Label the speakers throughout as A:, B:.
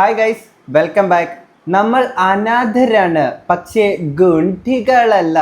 A: Hi guys welcome back നമ്മൾ അനാഥരാണ് പക്ഷേ ഗുണ്ടികളല്ല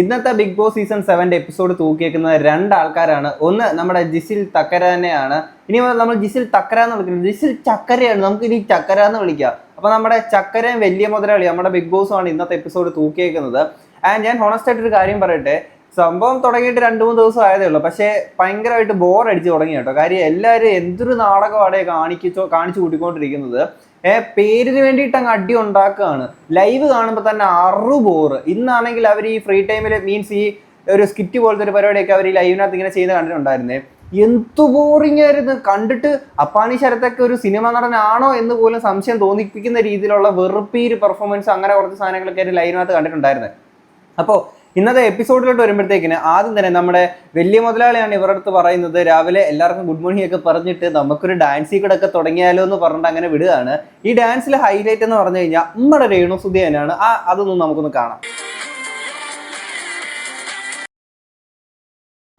A: ഇന്നത്തെ ബിഗ് ബോസ് സീസൺ സെവന്റെ എപ്പിസോഡ് തൂക്കിയേക്കുന്നത് രണ്ട് ആൾക്കാരാണ്. ഒന്ന് നമ്മുടെ ജിസിൽ തക്കരാനെയാണ്. ഇനി നമ്മൾ ജിസിൽ തക്കര എന്ന് വിളിക്കുന്നത്. ജിസിൽ ചക്കരയാണ്. നമുക്ക് ഇനി ചക്കര എന്ന് വിളിക്കാം. അപ്പോൾ നമ്മുടെ ചക്കരയും വലിയ മുതലാളി നമ്മുടെ ബിഗ് ബോസും ആണ് ഇന്നത്തെ എപ്പിസോഡ് തൂക്കിയേക്കുന്നത്. ആൻഡ് ഞാൻ ഹോണസ്റ്റ് ഒരു കാര്യം പറയട്ടെ. സംഭവം തുടങ്ങിയിട്ട് രണ്ട് മൂന്ന് ദിവസം ആയതേ ഉള്ളൂ. പക്ഷേ ഭയങ്കരമായിട്ട് ബോർ അടിച്ച് തുടങ്ങി കേട്ടോ കാര്യം എല്ലാവരും എന്തൊരു നാടകമാണ് കാണിക്കോ കാണിച്ചു കൂട്ടിക്കൊണ്ടിരിക്കുന്നത്. ഏ പേരിന് വേണ്ടിയിട്ട് അങ്ങ് അടി ഉണ്ടാക്കുകയാണ്. ലൈവ് കാണുമ്പോൾ തന്നെ അറു ബോറ് ഇന്നാണെങ്കിൽ അവർ ഈ ഫ്രീ ടൈമിൽ മീൻസ് ഈ ഒരു സ്കിറ്റ് പോലത്തെ ഒരു പരിപാടിയൊക്കെ അവർ ഈ ലൈവിനകത്ത് ഇങ്ങനെ ചെയ്ത് കണ്ടിട്ടുണ്ടായിരുന്നേ. എന്തു ബോറിംഗ് ആയിരുന്നു. കണ്ടിട്ട് അപ്പാനി ശരത്തൊക്കെ ഒരു സിനിമ നടനാണോ എന്ന് പോലും സംശയം തോന്നിപ്പിക്കുന്ന രീതിയിലുള്ള വെറുപ്പീര് പെർഫോമൻസ് അങ്ങനെ കുറച്ച് സാധനങ്ങളൊക്കെ ആയിട്ട് ലൈവിനകത്ത് കണ്ടിട്ടുണ്ടായിരുന്നത് അപ്പോൾ ഇന്നത്തെ എപ്പിസോഡിലോട്ട് വരുമ്പോഴത്തേക്കിന് ആദ്യം തന്നെ നമ്മുടെ വലിയ മുതലാളിയാണ് ഇവരുടെ അടുത്ത് പറയുന്നത്. രാവിലെ എല്ലാവർക്കും ഗുഡ് മോർണിംഗ് ഒക്കെ പറഞ്ഞിട്ട് നമുക്കൊരു ഡാൻസ് കൂടെ തുടങ്ങിയാലോ എന്ന് പറഞ്ഞിട്ട് അങ്ങനെ വിടുകയാണ്. ഈ ഡാൻസിലെ ഹൈലൈറ്റ് എന്ന് പറഞ്ഞു കഴിഞ്ഞാൽ നമ്മുടെ രേണു സുധിയനാണ് ആ അതൊന്നും നമുക്കൊന്ന് കാണാം.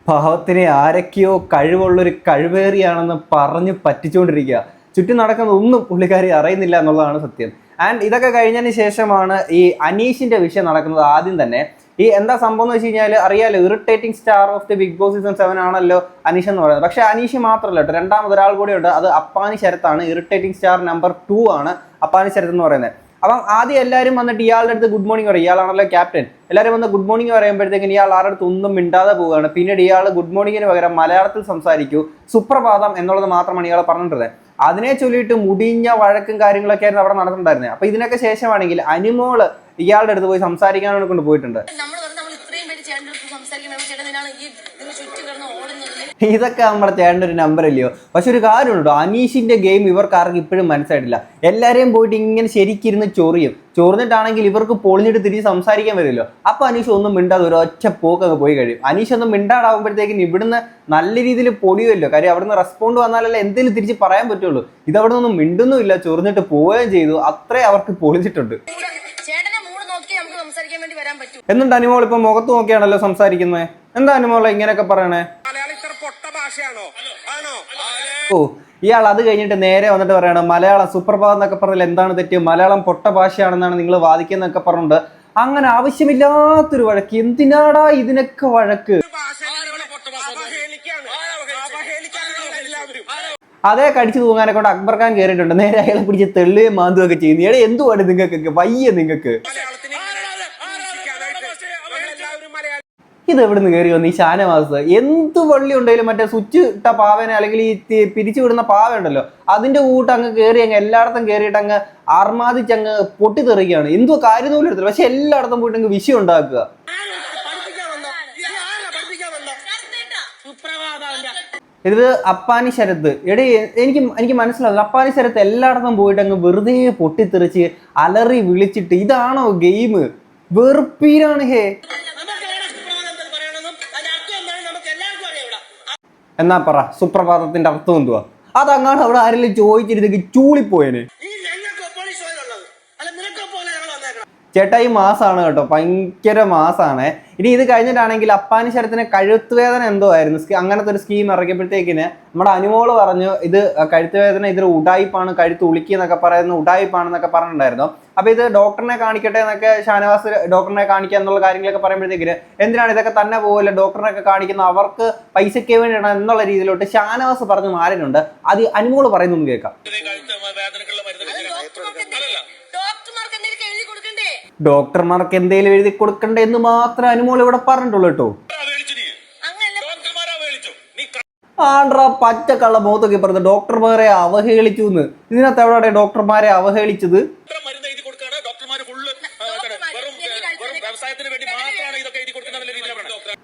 A: പാവത്തിനെ ആരൊക്കെയോ കഴിവുള്ളൊരു കഴിവേറിയാണെന്ന് പറഞ്ഞ് പറ്റിച്ചുകൊണ്ടിരിക്കുക ചുറ്റും നടക്കുന്ന ഒന്നും പുള്ളിക്കാരി അറിയുന്നില്ല എന്നുള്ളതാണ് സത്യം. ആൻഡ് ഇതൊക്കെ കഴിഞ്ഞതിന് ശേഷമാണ് ഈ അനീഷിന്റെ വിഷയം നടക്കുന്നത് ആദ്യം തന്നെ. ഈ എന്താ സംഭവം എന്ന് വെച്ച് കഴിഞ്ഞാൽ അറിയാലോ irritating star of the Big Boss season seven ആണല്ലോ അനീഷ് എന്ന് പറയുന്നത്. പക്ഷേ അനീഷ് മാത്രമല്ല കേട്ടോ രണ്ടാമത് ഒരാൾ കൂടി ഉണ്ട് അത് അപ്പാനി ശരത്താണ് ഇറിറ്റേറ്റിംഗ് സ്റ്റാർ നമ്പർ ടു ആണ് അപ്പാനി ശരത്ത് എന്ന് പറയുന്നത്. അപ്പം ആദ്യം എല്ലാവരും വന്നിട്ട് ഇയാളുടെ അടുത്ത് ഗുഡ് മോർണിംഗ് പറയും ഇയാളാണല്ലോ ക്യാപ്റ്റൻ എല്ലാവരും വന്ന് ഗുഡ് മോർണിംഗ് പറയുമ്പോഴത്തേക്കും ഇയാൾ ആരുടെ അടുത്ത് ഒന്നും മിണ്ടാതെ പോവുകയാണ്. പിന്നീട് ഇയാൾ ഗുഡ് മോർണിംഗിന് പകരം മലയാളത്തിൽ സംസാരിക്കൂ സുപ്രഭാതം എന്നുള്ളത് മാത്രമാണ് ഇയാൾ പറഞ്ഞിട്ടുള്ളത്. അതിനെ ചൊല്ലിയിട്ട് മുടിഞ്ഞ വഴക്കും കാര്യങ്ങളൊക്കെ ആയിരുന്നു അവിടെ നടന്നിട്ടുണ്ടായിരുന്നത്. അപ്പോൾ ഇതിനൊക്കെ ശേഷമാണെങ്കിൽ അനിമോൾ ഇയാളുടെ അടുത്ത് പോയി സംസാരിക്കാനോട് കൊണ്ട് പോയിട്ടുണ്ട്. ഇതൊക്കെ നമ്മുടെ ചേട്ടന്റെ ഒരു നമ്പർ അല്ലയോ? പക്ഷെ ഒരു കാര്യമുണ്ടോ അനീഷിന്റെ ഗെയിം ഇവർക്ക് ആർക്കും ഇപ്പോഴും മനസ്സിലായിട്ടില്ല. എല്ലാവരെയും പോയിട്ട് ഇങ്ങനെ ശരിക്കിരുന്ന് ചൊറിയും. ചൊറിഞ്ഞിട്ടാണെങ്കിൽ ഇവർക്ക് പൊളിഞ്ഞിട്ട് തിരിച്ച് സംസാരിക്കാൻ വരുമല്ലോ അപ്പൊ അനീഷ് ഒന്നും മിണ്ടാതെ ഒരു ഒറ്റ പോക്കൊക്കെ പോയി കഴിയും. അനീഷ് ഒന്നും മിണ്ടാടാകുമ്പോഴത്തേക്കും ഇവിടുന്ന് നല്ല രീതിയിൽ പൊടിയുമല്ലോ കാര്യം അവിടുന്ന് റെസ്പോണ്ട് വന്നാലല്ലേ എന്തെങ്കിലും തിരിച്ച് പറയാൻ പറ്റുള്ളൂ. ഇത് അവിടെ നിന്നും മിണ്ടുന്നുമില്ല. ചൊറിഞ്ഞിട്ട് പോവുകയും ചെയ്തു. അത്രേ അവർക്ക് പൊളിച്ചിട്ടുണ്ട്
B: സംസാരിക്കാൻ വേണ്ടി വരാൻ പറ്റും.
A: എന്നിട്ട് അനുമോൾ ഇപ്പൊ മുഖത്ത് നോക്കിയാണല്ലോ സംസാരിക്കുന്നത്? എന്താ അനുമോൾ ഇങ്ങനെയൊക്കെ പറയണേ?
C: മലയാളം ഇത്ര പൊട്ട ഭാഷയാണോ? ആണോ?
A: ഓ ഇയാൾ അത് കഴിഞ്ഞിട്ട് നേരെ വന്നിട്ട് പറയണം മലയാളം സുപ്രഭാതം എന്നൊക്കെ പറഞ്ഞാൽ എന്താണ് തെറ്റ്? മലയാളം പൊട്ട ഭാഷയാണെന്നാണ് നിങ്ങൾ വാദിക്കുന്നതൊക്കെ പറഞ്ഞിട്ടുണ്ട് അങ്ങനെ ആവശ്യമില്ലാത്തൊരു വഴക്ക്. എന്തിനാടാ ഇതിനൊക്കെ വഴക്ക്? അതേ കടിച്ചു തൂങ്ങാനെ കൊണ്ട് അക്ബർ ഖാൻ കയറിയിട്ടുണ്ട് നേരെ അയാളെ പിടിച്ച് തെള്ളുകയും മാന്തുകയൊക്കെ ചെയ്യുന്നു. എടേ എന്തുവാണ് നിങ്ങൾക്കൊക്കെ? വയ്യ നിങ്ങൾക്ക് ഇത് എവിടെ നിന്ന് കയറി വന്നു ഈ ഷാനവാസ് എന്ത് വള്ളി ഉണ്ടെങ്കിലും മറ്റേ സ്വിച്ച് ഇട്ട പാവനെ അല്ലെങ്കിൽ ഈ പിരിച്ചു വിടുന്ന പാവ ഉണ്ടല്ലോ അതിന്റെ കൂട്ട് അങ്ങ് കയറി അങ്ങ് എല്ലായിടത്തും കയറിയിട്ട് അങ്ങ് ആർമാദിച്ച് അങ്ങ് പൊട്ടിത്തെറിക്കുകയാണ്. എന്തോ കാര്യം പോലും എടുത്തില്ല. പക്ഷെ എല്ലായിടത്തും പോയിട്ട് അങ്ങ് വിഷയം ഉണ്ടാക്കുക. ഇത് അപ്പാനി ശരത്ത്. എടി എനിക്ക് എനിക്ക് മനസ്സിലാവില്ല അപ്പാനി ശരത്ത് എല്ലായിടത്തും പോയിട്ട് അങ്ങ് വെറുതെ പൊട്ടിത്തെറിച്ച് അലറി വിളിച്ചിട്ട് ഇതാണോ ഗെയിം? വെറുപ്പീരാണ് ഹേ
C: നമുക്കറിയാം സുപ്രഭാതം എന്തെന്ന് പറയണമെന്നും അതിന്റെ അർത്ഥം എന്താണ് നമുക്ക് എല്ലാവർക്കും അറിയാം ഇവിടെ
A: എന്നാ പറ? സുപ്രഭാതത്തിന്റെ അർത്ഥം എന്തുവാ? അതങ്ങാണ് അവിടെ ആരെങ്കിലും ചോദിച്ചിരുന്നെങ്കിൽ ചൂളിപ്പോയനെ
C: ഈ ഞങ്ങൾക്ക് ഒപ്പം ഈ ഷോയിലുള്ളത് അല്ല നിനക്കൊപ്പം ഞങ്ങൾ വന്നേക്കണം
A: ചേട്ടാ ഈ മാസമാണ് കേട്ടോ. ഭയങ്കര മാസമാണ് ഇനി ഇത് കഴിഞ്ഞിട്ടാണെങ്കിൽ അപ്പാനി ശരത്തിന് കഴുത്ത് വേദന എന്തോ ആയിരുന്നു. അങ്ങനത്തെ ഒരു സ്കീം ഇറക്കിയപ്പോഴത്തേക്കിന് നമ്മുടെ അനുമോൾ പറഞ്ഞു ഇത് കഴുത്ത് വേദന ഇതിൽ ഉടായിപ്പാണ് കഴുത്ത് ഉളുക്കി എന്നൊക്കെ പറയുന്ന ഉടായിപ്പാണെന്നൊക്കെ പറഞ്ഞിട്ടുണ്ടായിരുന്നു. അപ്പൊ ഇത് ഡോക്ടറിനെ കാണിക്കട്ടെ എന്നൊക്കെ ഷാനവാസ് ഡോക്ടറിനെ കാണിക്കുക എന്നുള്ള കാര്യങ്ങളൊക്കെ പറയുമ്പോഴത്തേക്കിന് എന്തിനാണ് ഇതൊക്കെ തന്നെ പോകില്ല ഡോക്ടറിനൊക്കെ കാണിക്കുന്ന അവർക്ക് പൈസയ്ക്ക് വേണ്ടിയാണ് എന്നുള്ള രീതിയിലോട്ട് ഷാനവാസ് പറഞ്ഞു മാറിയിട്ടുണ്ട്. അത് അനുമോൾ പറയുന്നു കേൾക്കാം
B: ഡോക്ടർമാർക്ക് എന്തെങ്കിലും എഴുതി കൊടുക്കണ്ടേ
A: ഡോക്ടർമാർക്ക് എന്തെങ്കിലും എഴുതി കൊടുക്കണ്ടേ എന്ന് മാത്രം അനുമോൾ ഇവിടെ പറഞ്ഞിട്ടുള്ളൂ കേട്ടോ. ആണ്ട്ര പച്ചക്കള്ള മുഖത്തൊക്കെ പറഞ്ഞത് ഡോക്ടർമാരെ അവഹേളിച്ചു എന്ന് ഇതിനകത്ത് എവിടെ ഡോക്ടർമാരെ അവഹേളിച്ചത്?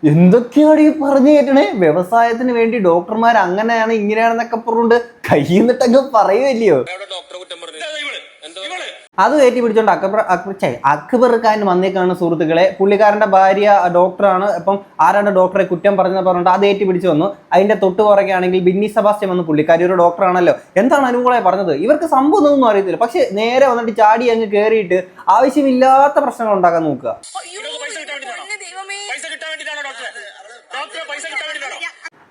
A: എന്തൊക്കെയാണ് ഈ പറഞ്ഞു കേട്ടണേ? വ്യവസായത്തിന് വേണ്ടി ഡോക്ടർമാർ അങ്ങനെയാണ് ഇങ്ങനെയാണെന്നൊക്കെ പറഞ്ഞുകൊണ്ട് കയ്യുന്നിട്ടങ്ങ് പറയുമല്ലയോ
D: ഡോക്ടറെ കുറ്റം പറഞ്ഞു ഇവൾ എന്തോ ഇവൾ
A: അത് കയറ്റി പിടിച്ചോണ്ട് അക്ബർ അക്ബർ അക്ബർ ഖാൻ വന്നേക്കാണ് സുഹൃത്തുക്കളെ. പുള്ളിക്കാരന്റെ ഭാര്യ ഡോക്ടറാണ്. അപ്പം ആരാണ്ട് ഡോക്ടറെ കുറ്റം പറഞ്ഞത് പറഞ്ഞിട്ട് അത് ഏറ്റി പിടിച്ചു വന്നു. അതിന്റെ തൊട്ട് പുറകെയാണെങ്കിൽ ബിന്നി സെബാസ്റ്റ്യൻ വന്ന് പുള്ളിക്കാരി ഒരു ഡോക്ടറാണല്ലോ. എന്താണ് അനുകൂളെ പറഞ്ഞത്? ഇവർക്ക് സംഭവം ഒന്നും അറിയത്തില്ല. പക്ഷെ നേരെ വന്നിട്ട് ചാടി അങ്ങ് കയറിയിട്ട് ആവശ്യമില്ലാത്ത പ്രശ്നങ്ങൾ ഉണ്ടാക്കാൻ നോക്കുക
B: അയ്യോ,
D: ഇവൾക്ക് പൈസ കിട്ടാൻ വേണ്ടിയിട്ടാണോ?
B: പൊന്നു ദൈവമേ
D: പൈസ കിട്ടാൻ വേണ്ടിയിട്ടാണോ ഡോക്ടറെ ഡോക്ടറെ പൈസ കിട്ടാൻ വേണ്ടിയിട്ടാണോ